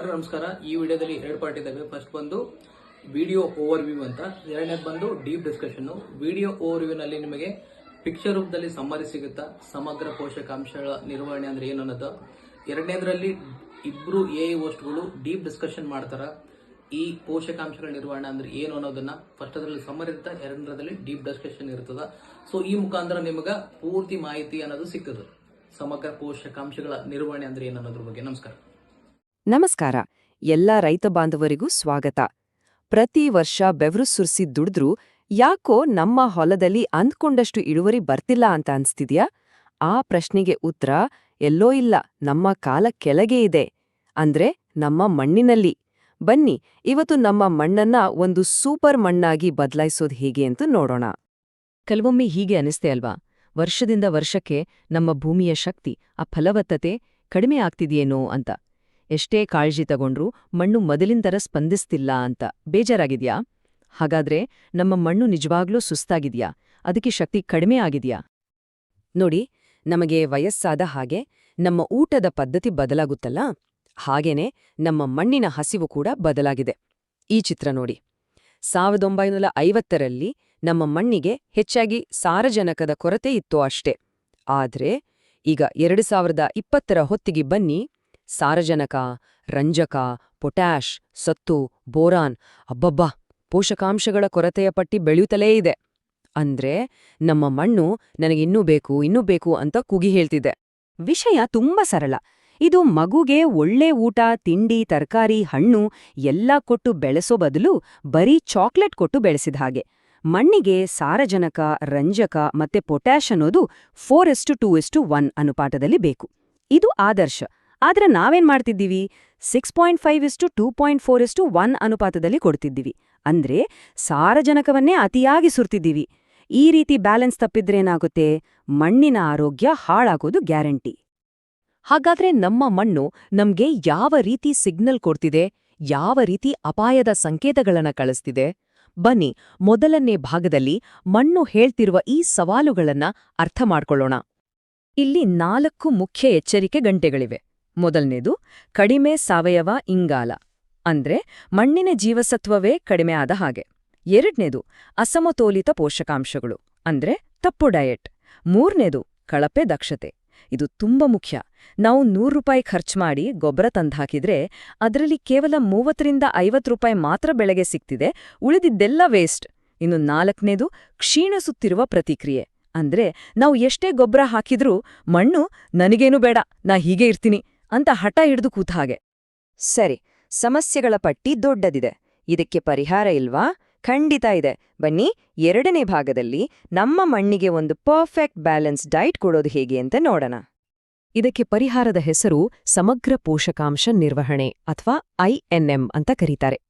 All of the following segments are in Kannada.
ಎಲ್ಲರಿಗೂ ನಮಸ್ಕಾರ. ಈ ವಿಡಿಯೋದಲ್ಲಿ ಎರಡು ಪಾರ್ಟ್ ಇದ್ದಾವೆ. ಫಸ್ಟ್ ಬಂದು ವಿಡಿಯೋ ಓವರ್ ವ್ಯೂ ಅಂತ. ಎರಡನೇದು ಬಂದು ಡೀಪ್ ಡಿಸ್ಕಷನ್ನು ವಿಡಿಯೋ ಓವರ್ ವ್ಯೂನಲ್ಲಿ ನಿಮಗೆ ಪಿಕ್ಚರ್ ರೂಪದಲ್ಲಿ ಸಮ್ಮರಿ ಸಿಗುತ್ತಾ, ಸಮಗ್ರ ಪೋಷಕಾಂಶಗಳ ನಿರ್ವಹಣೆ ಅಂದರೆ ಏನು ಅನ್ನೋದು. ಎರಡನೇದರಲ್ಲಿ ಇಬ್ಬರು ಎ ಹೋಸ್ಟ್ಗಳು ಡೀಪ್ ಡಿಸ್ಕಷನ್ ಮಾಡ್ತಾರೆ, ಈ ಪೋಷಕಾಂಶಗಳ ನಿರ್ವಹಣೆ ಅಂದ್ರೆ ಏನು ಅನ್ನೋದನ್ನ. ಫಸ್ಟ್ ಅದರಲ್ಲಿ ಸಮ್ಮರ್ ಇರ್ತಾ ಎರಡನೇದರಲ್ಲಿ ಡೀಪ್ ಡಿಸ್ಕಷನ್ ಇರ್ತದೆ. ಸೊ ಈ ಮುಖಾಂತರ ನಿಮಗೆ ಪೂರ್ತಿ ಮಾಹಿತಿ ಅನ್ನೋದು ಸಿಗ್ತದೆ. ಸಮಗ್ರ ಪೋಷಕಾಂಶಗಳ ನಿರ್ವಹಣೆ ಅಂದ್ರೆ ಏನು ಅನ್ನೋದ್ರ ಬಗ್ಗೆ. ನಮಸ್ಕಾರ. ನಮಸ್ಕಾರ. ಎಲ್ಲ ರೈತ ಬಾಂಧವರಿಗೂ ಸ್ವಾಗತ. ಪ್ರತಿ ವರ್ಷ ಬೆವರು ಸುರಿಸಿ ದುಡಿದ್ರೂ ಯಾಕೋ ನಮ್ಮ ಹೊಲದಲ್ಲಿ ಅಂದ್ಕೊಂಡಷ್ಟು ಇಳುವರಿ ಬರ್ತಿಲ್ಲ ಅಂತ ಅನ್ಸ್ತಿದ್ಯಾ? ಆ ಪ್ರಶ್ನೆಗೆ ಉತ್ತರ, ಎಲ್ಲೋ ಇಲ್ಲ, ನಮ್ಮ ಕಾಲ ಕೆಳಗೆ ಇದೆ. ಅಂದ್ರೆ ನಮ್ಮ ಮಣ್ಣಿನಲ್ಲಿ. ಬನ್ನಿ, ಇವತ್ತು ನಮ್ಮ ಮಣ್ಣನ್ನ ಒಂದು ಸೂಪರ್ ಮಣ್ಣಾಗಿ ಬದಲಾಯಿಸೋದು ಹೇಗೆ ಅಂತ ನೋಡೋಣ. ಕೆಲವೊಮ್ಮೆ ಹೀಗೆ ಅನಿಸ್ತೆ ಅಲ್ವಾ? ವರ್ಷದಿಂದ ವರ್ಷಕ್ಕೆ ನಮ್ಮ ಭೂಮಿಯ ಶಕ್ತಿ, ಆ ಫಲವತ್ತತೆ ಕಡಿಮೆ ಆಗ್ತಿದೆಯೇನೋ ಅಂತ. ಎಷ್ಟೇ ಕಾಳಜಿ ತಗೊಂಡ್ರೂ ಮಣ್ಣು ಮೊದಲಿನ ಸ್ಪಂದಿಸ್ತಿಲ್ಲ ಅಂತ. ಬೇಜಾರಾಗಿದ್ಯಾ? ಹಾಗಾದ್ರೆ ನಮ್ಮ ಮಣ್ಣು ನಿಜವಾಗ್ಲೂ ಸುಸ್ತಾಗಿದ್ಯಾ? ಅದಕ್ಕೆ ಶಕ್ತಿ ಕಡಿಮೆ ಆಗಿದ್ಯಾ? ನೋಡಿ, ನಮಗೆ ವಯಸ್ಸಾದ ಹಾಗೆ ನಮ್ಮ ಊಟದ ಪದ್ಧತಿ ಬದಲಾಗುತ್ತಲ್ಲ? ಹಾಗೇನೆ ನಮ್ಮ ಮಣ್ಣಿನ ಹಸಿವು ಕೂಡ ಬದಲಾಗಿದೆ. ಈ ಚಿತ್ರ ನೋಡಿ. ಸಾವಿರದ ಒಂಬೈನೂರ ಐವತ್ತರಲ್ಲಿ ನಮ್ಮ ಮಣ್ಣಿಗೆ ಹೆಚ್ಚಾಗಿ ಸಾರಜನಕದ ಕೊರತೆ ಇತ್ತು ಅಷ್ಟೇ. ಆದ್ರೆ ಈಗ ಎರಡು ಸಾವಿರದ ಇಪ್ಪತ್ತರ ಹೊತ್ತಿಗೆ ಬನ್ನಿ. ಸಾರಜನಕ, ರಂಜಕ, ಪೊಟ್ಯಾಷ್, ಸತ್ತು, ಬೋರಾನ್, ಅಬ್ಬಬ್ಬಾ, ಪೋಷಕಾಂಶಗಳ ಕೊರತೆಯ ಪಟ್ಟಿ ಬೆಳೆಯುತ್ತಲೇ ಇದೆ. ಅಂದ್ರೆ ನಮ್ಮ ಮಣ್ಣು ನನಗಿನ್ನೂ ಬೇಕು, ಇನ್ನೂ ಬೇಕು ಅಂತ ಕುಗಿ ಹೇಳ್ತಿದೆ. ವಿಷಯ ತುಂಬಾ ಸರಳ. ಇದು ಮಗುಗೆ ಒಳ್ಳೆ ಊಟ, ತಿಂಡಿ, ತರಕಾರಿ, ಹಣ್ಣು ಎಲ್ಲ ಕೊಟ್ಟು ಬೆಳೆಸೋ ಬದಲು ಬರೀ ಚಾಕ್ಲೇಟ್ ಕೊಟ್ಟು ಬೆಳೆಸಿದ ಹಾಗೆ. ಮಣ್ಣಿಗೆ ಸಾರಜನಕ, ರಂಜಕ ಮತ್ತೆ ಪೊಟ್ಯಾಷ್ ಅನ್ನೋದು ಫೋರ್ ಎಸ್ಟು ಟೂ ಎಸ್ಟು ಒನ್ ಅನುಪಾತದಲ್ಲಿ ಬೇಕು. ಇದು ಆದರ್ಶ. ಆದ್ರೆ ನಾವೇನ್ ಮಾಡ್ತಿದ್ದೀವಿ? Six point five is to two point four is to one ಅನುಪಾತದಲ್ಲಿ ಕೊಡ್ತಿದ್ದೀವಿ. ಅಂದ್ರೆ ಸಾರಜನಕವನ್ನೇ ಅತಿಯಾಗಿ ಸುರ್ತಿದ್ದೀವಿ. ಈ ರೀತಿ ಬ್ಯಾಲೆನ್ಸ್ ತಪ್ಪಿದ್ರೇನಾಗುತ್ತೆ ಮಣ್ಣಿನ ಆರೋಗ್ಯ ಹಾಳಾಗೋದು ಗ್ಯಾರಂಟಿ. ಹಾಗಾದ್ರೆ ನಮ್ಮ ಮಣ್ಣು ನಮ್ಗೆ ಯಾವ ರೀತಿ ಸಿಗ್ನಲ್ ಕೊಡ್ತಿದೆ? ಯಾವ ರೀತಿ ಅಪಾಯದ ಸಂಕೇತಗಳನ್ನ ಕಳಿಸ್ತಿದೆ? ಬನ್ನಿ ಮೊದಲನೇ ಭಾಗದಲ್ಲಿ ಮಣ್ಣು ಹೇಳ್ತಿರುವ ಈ ಸವಾಲುಗಳನ್ನ ಅರ್ಥ ಮಾಡ್ಕೊಳ್ಳೋಣ. ಇಲ್ಲಿ ನಾಲ್ಕು ಮುಖ್ಯ ಎಚ್ಚರಿಕೆ ಗಂಟೆಗಳಿವೆ ಮೊದಲನೇದು, ಕಡಿಮೆ ಸಾವಯವ ಇಂಗಾಲ, ಅಂದ್ರೆ ಮಣ್ಣಿನ ಜೀವಸತ್ವವೇ ಕಡಿಮೆ ಆದ ಹಾಗೆ. ಎರಡನೇದು, ಅಸಮತೋಲಿತ ಪೋಷಕಾಂಶಗಳು, ಅಂದ್ರೆ ತಪ್ಪು ಡಯಟ್. ಮೂರನೇದು, ಕಳಪೆ ದಕ್ಷತೆ. ಇದು ತುಂಬ ಮುಖ್ಯ. ನಾವು ನೂರು ರೂಪಾಯಿ ಖರ್ಚು ಮಾಡಿ ಗೊಬ್ಬರ ತಂದ್ಹಾಕಿದ್ರೆ ಅದರಲ್ಲಿ ಕೇವಲ ಮೂವತ್ತರಿಂದ ಐವತ್ತು ರೂಪಾಯಿ ಮಾತ್ರ ಬೆಳೆಗೆ ಸಿಗ್ತಿದೆ, ಉಳಿದಿದ್ದೆಲ್ಲ ವೇಸ್ಟ್. ಇನ್ನು ನಾಲ್ಕನೇದು ಕ್ಷೀಣಿಸುತ್ತಿರುವ ಪ್ರತಿಕ್ರಿಯೆ. ಅಂದ್ರೆ ನಾವು ಎಷ್ಟೇ ಗೊಬ್ಬರ ಹಾಕಿದ್ರೂ ಮಣ್ಣು ನನಗೇನು ಬೇಡ, ನಾ ಹೀಗೆ ಇರ್ತೀನಿ. ಅಂತ ಹಠ ಹಿಡಿದು ಕೂತ ಹಾಗೆ. ಸರಿ, ಸಮಸ್ಯೆಗಳ ಪಟ್ಟಿ ದೊಡ್ಡದಿದೆ. ಇದಕ್ಕೆ ಪರಿಹಾರ ಇಲ್ವಾ? ಖಂಡಿತ ಇದೆ. ಬನ್ನಿ, ಎರಡನೇ ಭಾಗದಲ್ಲಿ ನಮ್ಮ ಮಣ್ಣಿಗೆ ಒಂದು ಪರ್ಫೆಕ್ಟ್ ಬ್ಯಾಲೆನ್ಸ್ ಡೈಟ್ ಕೊಡೋದು ಹೇಗೆ ಅಂತ ನೋಡೋಣ. ಇದಕ್ಕೆ ಪರಿಹಾರದ ಹೆಸರು ಸಮಗ್ರ ಪೋಷಕಾಂಶ ನಿರ್ವಹಣೆ, ಅಥವಾ ಐಎನ್ಎಂ ಅಂತ ಕರೀತಾರೆ.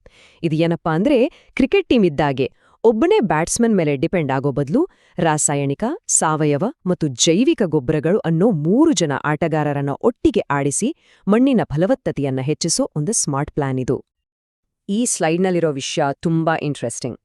ಇದು ಏನಪ್ಪಾ ಅಂದ್ರೆ ಕ್ರಿಕೆಟ್ ಟೀಮ್ ಇದ್ದಾಗೆ ಒಬ್ಬನೇ ಬ್ಯಾಟ್ಸ್ಮನ್ ಮೇಲೆ ಡಿಪೆಂಡ್ ಆಗೋ ಬದಲು ರಾಸಾಯನಿಕ, ಸಾವಯವ ಮತ್ತು ಜೈವಿಕ ಗೊಬ್ಬರಗಳು ಅನ್ನೋ ಮೂರು ಜನ ಆಟಗಾರರನ್ನ ಒಟ್ಟಿಗೆ ಆಡಿಸಿ ಮಣ್ಣಿನ ಫಲವತ್ತತೆಯನ್ನ ಹೆಚ್ಚಿಸೋ ಒಂದು ಸ್ಮಾರ್ಟ್ ಪ್ಲಾನ್ ಇದು. ಈ ಸ್ಲೈಡ್ನಲ್ಲಿರೋ ವಿಷಯ ತುಂಬಾ ಇಂಟ್ರೆಸ್ಟಿಂಗ್.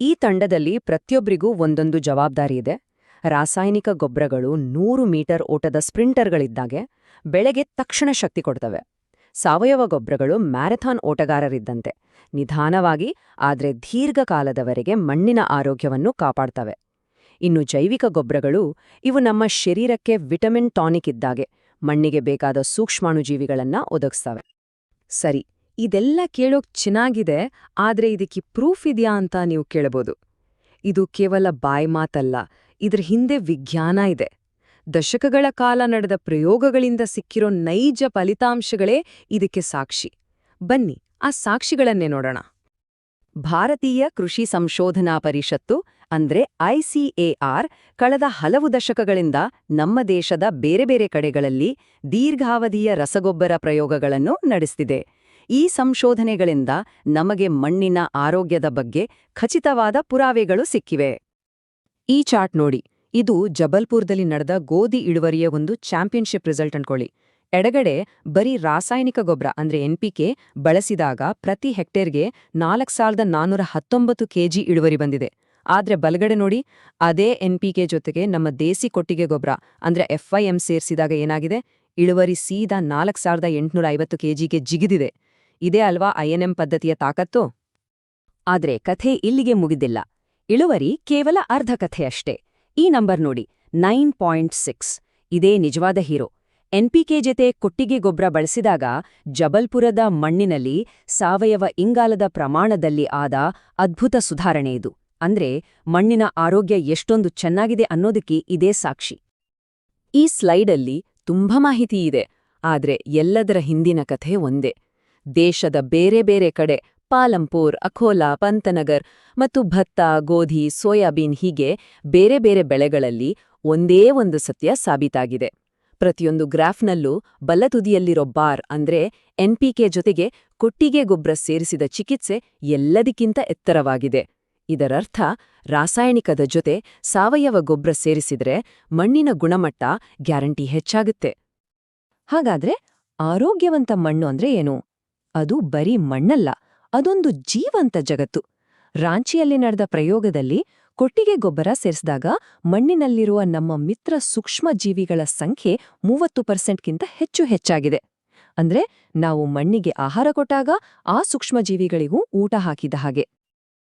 ಈ ತಂಡದಲ್ಲಿ ಪ್ರತಿಯೊಬ್ಬರಿಗೂ ಒಂದೊಂದು ಜವಾಬ್ದಾರಿ ಇದೆ. ರಾಸಾಯನಿಕ ಗೊಬ್ಬರಗಳು ನೂರು ಮೀಟರ್ ಓಟದ ಸ್ಪ್ರಿಂಟರ್ಗಳಿದ್ದಾಗೆ ಬೆಳೆಗೆ ತಕ್ಷಣ ಶಕ್ತಿ ಕೊಡ್ತವೆ. ಸಾವಯವ ಗೊಬ್ಬರಗಳು ಮ್ಯಾರಥಾನ್ ಓಟಗಾರರಿದ್ದಂತೆ. ನಿಧಾನವಾಗಿ, ಆದರೆ ದೀರ್ಘಕಾಲದವರೆಗೆ ಮಣ್ಣಿನ ಆರೋಗ್ಯವನ್ನು ಕಾಪಾಡ್ತವೆ. ಇನ್ನು ಜೈವಿಕ ಗೊಬ್ಬರಗಳು ಇವು ನಮ್ಮ ಶರೀರಕ್ಕೆ ವಿಟಮಿನ್ ಟಾನಿಕ್ ಇದ್ದಾಗೆ, ಮಣ್ಣಿಗೆ ಬೇಕಾದ ಸೂಕ್ಷ್ಮಾಣುಜೀವಿಗಳನ್ನ ಒದಗಿಸ್ತವೆ. ಸರಿ, ಇದೆಲ್ಲ ಕೇಳೋಕ್ ಚೆನ್ನಾಗಿದೆ, ಆದ್ರೆ ಇದಕ್ಕೆ ಪ್ರೂಫ್ ಇದೆಯಾ ಅಂತ ನೀವು ಕೇಳಬಹುದು ಇದು ಕೇವಲ ಬಾಯ್ ಮಾತಲ್ಲ, ಇದ್ರ ಹಿಂದೆ ವಿಜ್ಞಾನ ಇದೆ. ದಶಕಗಳ ಕಾಲ ನಡೆದ ಪ್ರಯೋಗಗಳಿಂದ ಸಿಕ್ಕಿರೋ ನೈಜ ಫಲಿತಾಂಶಗಳೇ ಇದಕ್ಕೆ ಸಾಕ್ಷಿ. ಬನ್ನಿ, ಆ ಸಾಕ್ಷಿಗಳನ್ನೇ ನೋಡೋಣ. ಭಾರತೀಯ ಕೃಷಿ ಸಂಶೋಧನಾ ಪರಿಷತ್ತು, ಅಂದ್ರೆ ಐಸಿಎಆರ್ ಕಳೆದ ಹಲವು ದಶಕಗಳಿಂದ ನಮ್ಮ ದೇಶದ ಬೇರೆ ಬೇರೆ ಕಡೆಗಳಲ್ಲಿ ದೀರ್ಘಾವಧಿಯ ರಸಗೊಬ್ಬರ ಪ್ರಯೋಗಗಳನ್ನು ನಡೆಸ್ತಿದೆ. ಈ ಸಂಶೋಧನೆಗಳಿಂದ ನಮಗೆ ಮಣ್ಣಿನ ಆರೋಗ್ಯದ ಬಗ್ಗೆ ಖಚಿತವಾದ ಪುರಾವೆಗಳು ಸಿಕ್ಕಿವೆ. ಈ ಚಾರ್ಟ್ ನೋಡಿ. ಇದು ಜಬಲ್ಪುರದಲ್ಲಿ ನಡೆದ ಗೋಧಿ ಇಳುವರಿಯ ಒಂದು ಚಾಂಪಿಯನ್ಶಿಪ್ ರಿಸಲ್ಟ್ ಅನ್ಕೊಳ್ಳಿ. ಎಡಗಡೆ ಬರೀ ರಾಸಾಯನಿಕ ಗೊಬ್ಬರ ಅಂದ್ರೆ ಎನ್ಪಿಕೆ ಬಳಸಿದಾಗ ಪ್ರತಿ ಹೆಕ್ಟೇರ್ಗೆ ನಾಲ್ಕು ಸಾವಿರದ ನಾನ್ನೂರ ಹತ್ತೊಂಬತ್ತು ಕೆಜಿ ಇಳುವರಿ ಬಂದಿದೆ. ಆದ್ರೆ ಬಲಗಡೆ ನೋಡಿ, ಅದೇ ಎನ್ಪಿಕೆ ಜೊತೆಗೆ ನಮ್ಮ ದೇಸಿ ಕೊಟ್ಟಿಗೆ ಗೊಬ್ಬರ ಅಂದ್ರೆ ಎಫ್ಐಎಂ ಸೇರಿಸಿದಾಗ ಏನಾಗಿದೆ? ಇಳುವರಿ ಸೀದಾ ನಾಲ್ಕು ಸಾವಿರದ ಎಂಟುನೂರ ಐವತ್ತು ಕೆಜಿಗೆ ಜಿಗಿದಿದೆ. ಇದೇ ಅಲ್ವಾ ಐಎನ್ಎಂ ಪದ್ಧತಿಯ ತಾಕತ್ತು? ಆದ್ರೆ ಕಥೆ ಇಲ್ಲಿಗೆ ಮುಗಿದಿಲ್ಲ. ಇಳುವರಿ ಕೇವಲ ಅರ್ಧ ಕಥೆಯಷ್ಟೇ ಈ ನಂಬರ್ ನೋಡಿ. Nine point six. ಇದೇ ನಿಜವಾದ ಹೀರೋ. ಎನ್ಪಿಕೆ ಜೊತೆ ಕೊಟ್ಟಿಗೆ ಗೊಬ್ಬರ ಬಳಸಿದಾಗ ಜಬಲ್ಪುರದ ಮಣ್ಣಿನಲ್ಲಿ ಸಾವಯವ ಇಂಗಾಲದ ಪ್ರಮಾಣದಲ್ಲಿ ಆದ ಅದ್ಭುತ ಸುಧಾರಣೆ ಇದು. ಅಂದ್ರೆ ಮಣ್ಣಿನ ಆರೋಗ್ಯ ಎಷ್ಟೊಂದು ಚೆನ್ನಾಗಿದೆ ಅನ್ನೋದಕ್ಕೆ ಇದೇ ಸಾಕ್ಷಿ. ಈ ಸ್ಲೈಡಲ್ಲಿ ತುಂಬಾ ಮಾಹಿತಿ ಇದೆ. ಆದ್ರೆ ಎಲ್ಲದರ ಹಿಂದಿನ ಕಥೆ ಒಂದೇ. ದೇಶದ ಬೇರೆ ಬೇರೆ ಕಡೆ ಪಾಲಂಪುರ್, ಅಖೋಲಾ, ಪಂತನಗರ್ ಮತ್ತು ಭತ್ತ, ಗೋಧಿ, ಸೋಯಾಬೀನ್ ಹೀಗೆ ಬೇರೆ ಬೇರೆ ಬೆಳೆಗಳಲ್ಲಿ ಒಂದೇ ಒಂದು ಸತ್ಯ ಸಾಬೀತಾಗಿದೆ. ಪ್ರತಿಯೊಂದು ಗ್ರಾಫ್ನಲ್ಲೂ ಬಲ್ಲತುದಿಯಲ್ಲಿರೋ ಬಾರ್ ಅಂದ್ರೆ ಎನ್ಪಿಕೆ ಜೊತೆಗೆ ಕೊಟ್ಟಿಗೆ ಗೊಬ್ಬರ ಸೇರಿಸಿದ ಚಿಕಿತ್ಸೆ ಎಲ್ಲದಕ್ಕಿಂತ ಎತ್ತರವಾಗಿದೆ. ಇದರರ್ಥ, ರಾಸಾಯನಿಕದ ಜೊತೆ ಸಾವಯವ ಗೊಬ್ಬರ ಸೇರಿಸಿದ್ರೆ ಮಣ್ಣಿನ ಗುಣಮಟ್ಟ ಗ್ಯಾರಂಟಿ ಹೆಚ್ಚಾಗುತ್ತೆ. ಹಾಗಾದ್ರೆ ಆರೋಗ್ಯವಂತ ಮಣ್ಣು ಅಂದ್ರೆ ಏನು? ಅದು ಬರೀ ಮಣ್ಣಲ್ಲ. ಅದೊಂದು ಜೀವಂತ ಜಗತ್ತು. ರಾಂಚಿಯಲ್ಲಿ ನಡೆದ ಪ್ರಯೋಗದಲ್ಲಿ ಕೊಟ್ಟಿಗೆ ಗೊಬ್ಬರ ಸೇರಿಸಿದಾಗ ಮಣ್ಣಿನಲ್ಲಿರುವ ನಮ್ಮ ಮಿತ್ರ ಸೂಕ್ಷ್ಮ ಜೀವಿಗಳ ಸಂಖ್ಯೆ ಮೂವತ್ತು ಪರ್ಸೆಂಟ್ಗಿಂತ ಹೆಚ್ಚು ಹೆಚ್ಚಾಗಿದೆ. ಅಂದ್ರೆ ನಾವು ಮಣ್ಣಿಗೆ ಆಹಾರ ಕೊಟ್ಟಾಗ ಆ ಸೂಕ್ಷ್ಮಜೀವಿಗಳಿಗೂ ಊಟ ಹಾಕಿದ ಹಾಗೆ.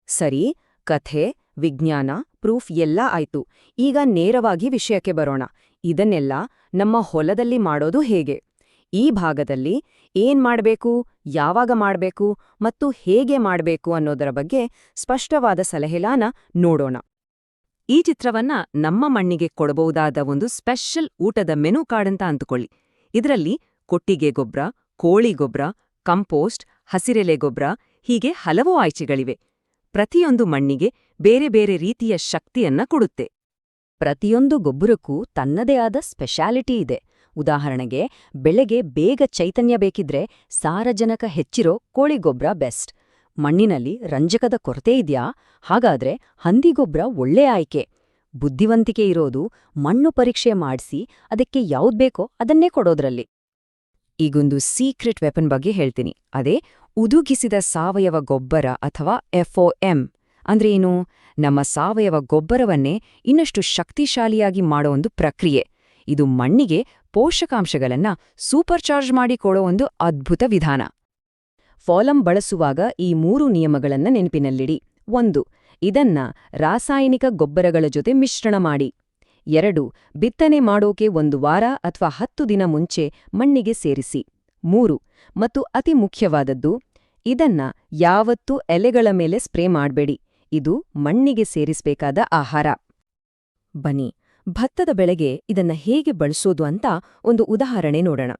ಸರಿ, ಕಥೆ, ವಿಜ್ಞಾನ, ಪ್ರೂಫ್ ಎಲ್ಲ ಆಯ್ತು. ಈಗ ನೇರವಾಗಿ ವಿಷಯಕ್ಕೆ ಬರೋಣ. ಇದನ್ನೆಲ್ಲ ನಮ್ಮ ಹೊಲದಲ್ಲಿ ಮಾಡೋದು ಹೇಗೆ? ಈ ಭಾಗದಲ್ಲಿ ಏನ್ ಮಾಡಬೇಕು, ಯಾವಾಗ ಮಾಡಬೇಕು ಮತ್ತು ಹೇಗೆ ಮಾಡಬೇಕು ಅನ್ನೋದರ ಬಗ್ಗೆ ಸ್ಪಷ್ಟವಾದ ಸಲಹೆಲಾನ ನೋಡೋಣ. ಈ ಚಿತ್ರವನ್ನ ನಮ್ಮ ಮಣ್ಣಿಗೆ ಕೊಡಬಹುದಾದ ಒಂದು ಸ್ಪೆಷಲ್ ಊಟದ ಮೆನು ಕಾರ್ಡ್ ಅಂತ ಅಂದುಕೊಳ್ಳಿ. ಇದರಲ್ಲಿ ಕೊಟ್ಟಿಗೆ ಗೊಬ್ಬರ ಕೋಳಿ ಗೊಬ್ಬರ ಕಂಪೋಸ್ಟ್, ಹಸಿರೆಲೆ ಗೊಬ್ಬರ ಹೀಗೆ ಹಲವು ಆಯ್ಕೆಗಳಿವೆ. ಪ್ರತಿಯೊಂದು ಮಣ್ಣಿಗೆ ಬೇರೆ ಬೇರೆ ರೀತಿಯ ಶಕ್ತಿಯನ್ನ ಕೊಡುತ್ತೆ. ಪ್ರತಿಯೊಂದು ಗೊಬ್ಬರಕ್ಕೂ ತನ್ನದೇ ಆದ ಸ್ಪೆಷಾಲಿಟಿ ಇದೆ. ಉದಾಹರಣೆಗೆ, ಬೆಳೆಗೆ ಬೇಗ ಚೈತನ್ಯ ಬೇಕಿದ್ರೆ ಸಾರಜನಕ ಹೆಚ್ಚಿರೋ ಕೋಳಿಗೊಬ್ಬರ ಬೆಸ್ಟ್. ಮಣ್ಣಿನಲ್ಲಿ ರಂಜಕದ ಕೊರತೆ ಇದ್ಯಾ? ಹಾಗಾದ್ರೆ ಹಂದಿಗೊಬ್ಬರ ಒಳ್ಳೆ ಆಯ್ಕೆ. ಬುದ್ಧಿವಂತಿಕೆ ಇರೋದು ಮಣ್ಣು ಪರೀಕ್ಷೆ ಮಾಡಿಸಿ ಅದಕ್ಕೆ ಯಾವ್ದು ಬೇಕೋ ಅದನ್ನೇ ಕೊಡೋದ್ರಲ್ಲಿ. ಈಗೊಂದು ಸೀಕ್ರೆಟ್ ವೆಪನ್ ಬಗ್ಗೆ ಹೇಳ್ತೀನಿ. ಅದೇ ಉದುಗಿಸಿದ ಸಾವಯವ ಗೊಬ್ಬರ ಅಥವಾ ಎಫ್ಒಎಂ ಅಂದ್ರೆ ಏನು? ನಮ್ಮ ಸಾವಯವ ಗೊಬ್ಬರವನ್ನೇ ಇನ್ನಷ್ಟು ಶಕ್ತಿಶಾಲಿಯಾಗಿ ಮಾಡೋ ಒಂದು ಪ್ರಕ್ರಿಯೆ. ಇದು ಮಣ್ಣಿಗೆ ಪೋಷಕಾಂಶಗಳನ್ನ ಸೂಪರ್ಚಾರ್ಜ್ ಮಾಡಿ ಕೊಡೋ ಒಂದು ಅದ್ಭುತ ವಿಧಾನ. ಫಾಲಂ ಬಳಸುವಾಗ ಈ ಮೂರು ನಿಯಮಗಳನ್ನ ನೆನಪಿನಲ್ಲಿಡಿ. ಒಂದು, ಇದನ್ನ ರಾಸಾಯನಿಕ ಗೊಬ್ಬರಗಳ ಜೊತೆ ಮಿಶ್ರಣ ಮಾಡಿ. ಎರಡು, ಬಿತ್ತನೆ ಮಾಡೋಕೆ ಒಂದು ವಾರ ಅಥವಾ ಹತ್ತು ದಿನ ಮುಂಚೆ ಮಣ್ಣಿಗೆ ಸೇರಿಸಿ. ಮೂರು, ಮತ್ತು ಅತಿ ಮುಖ್ಯವಾದದ್ದು, ಇದನ್ನ ಯಾವತ್ತೂ ಎಲೆಗಳ ಮೇಲೆ ಸ್ಪ್ರೇ ಮಾಡಬೇಡಿ. ಇದು ಮಣ್ಣಿಗೆ ಸೇರಿಸಬೇಕಾದ ಆಹಾರ. ಬನ್ನಿ. ಭತ್ತದ ಬೆಳೆಗೆ ಇದನ್ನ ಹೇಗೆ ಬಳಸೋದು ಅಂತ ಒಂದು ಉದಾಹರಣೆ ನೋಡೋಣ.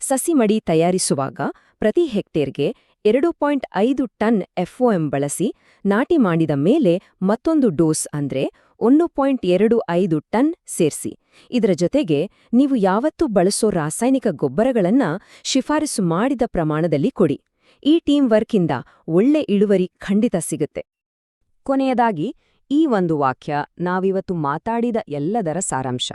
ಸಸಿಮಡಿ ತಯಾರಿಸುವಾಗ ಪ್ರತಿ ಹೆಕ್ಟೇರ್ಗೆ ಎರಡು ಪಾಯಿಂಟ್ ಐದು ಟನ್ ಎಫ್ಒಎಂ ಬಳಸಿ ನಾಟಿ ಮಾಡಿದ ಮೇಲೆ ಮತ್ತೊಂದು ಡೋಸ್ ಅಂದ್ರೆ ಒಂದು ಪಾಯಿಂಟ್ ಎರಡು ಐದು ಟನ್ ಸೇರ್ಸಿ. ಇದರ ಜೊತೆಗೆ ನೀವು ಯಾವತ್ತೂ ಬಳಸೋ ರಾಸಾಯನಿಕ ಗೊಬ್ಬರಗಳನ್ನ ಶಿಫಾರಸು ಮಾಡಿದ ಪ್ರಮಾಣದಲ್ಲಿ ಕೊಡಿ. ಈ ಟೀಮ್ ವರ್ಕಿಂದ ಒಳ್ಳೆ ಇಳುವರಿ ಖಂಡಿತ ಸಿಗುತ್ತೆ. ಕೊನೆಯದಾಗಿ ಈ ಒಂದು ವಾಕ್ಯ ನಾವಿವತ್ತು ಮಾತಾಡಿದ ಎಲ್ಲದರ ಸಾರಾಂಶ.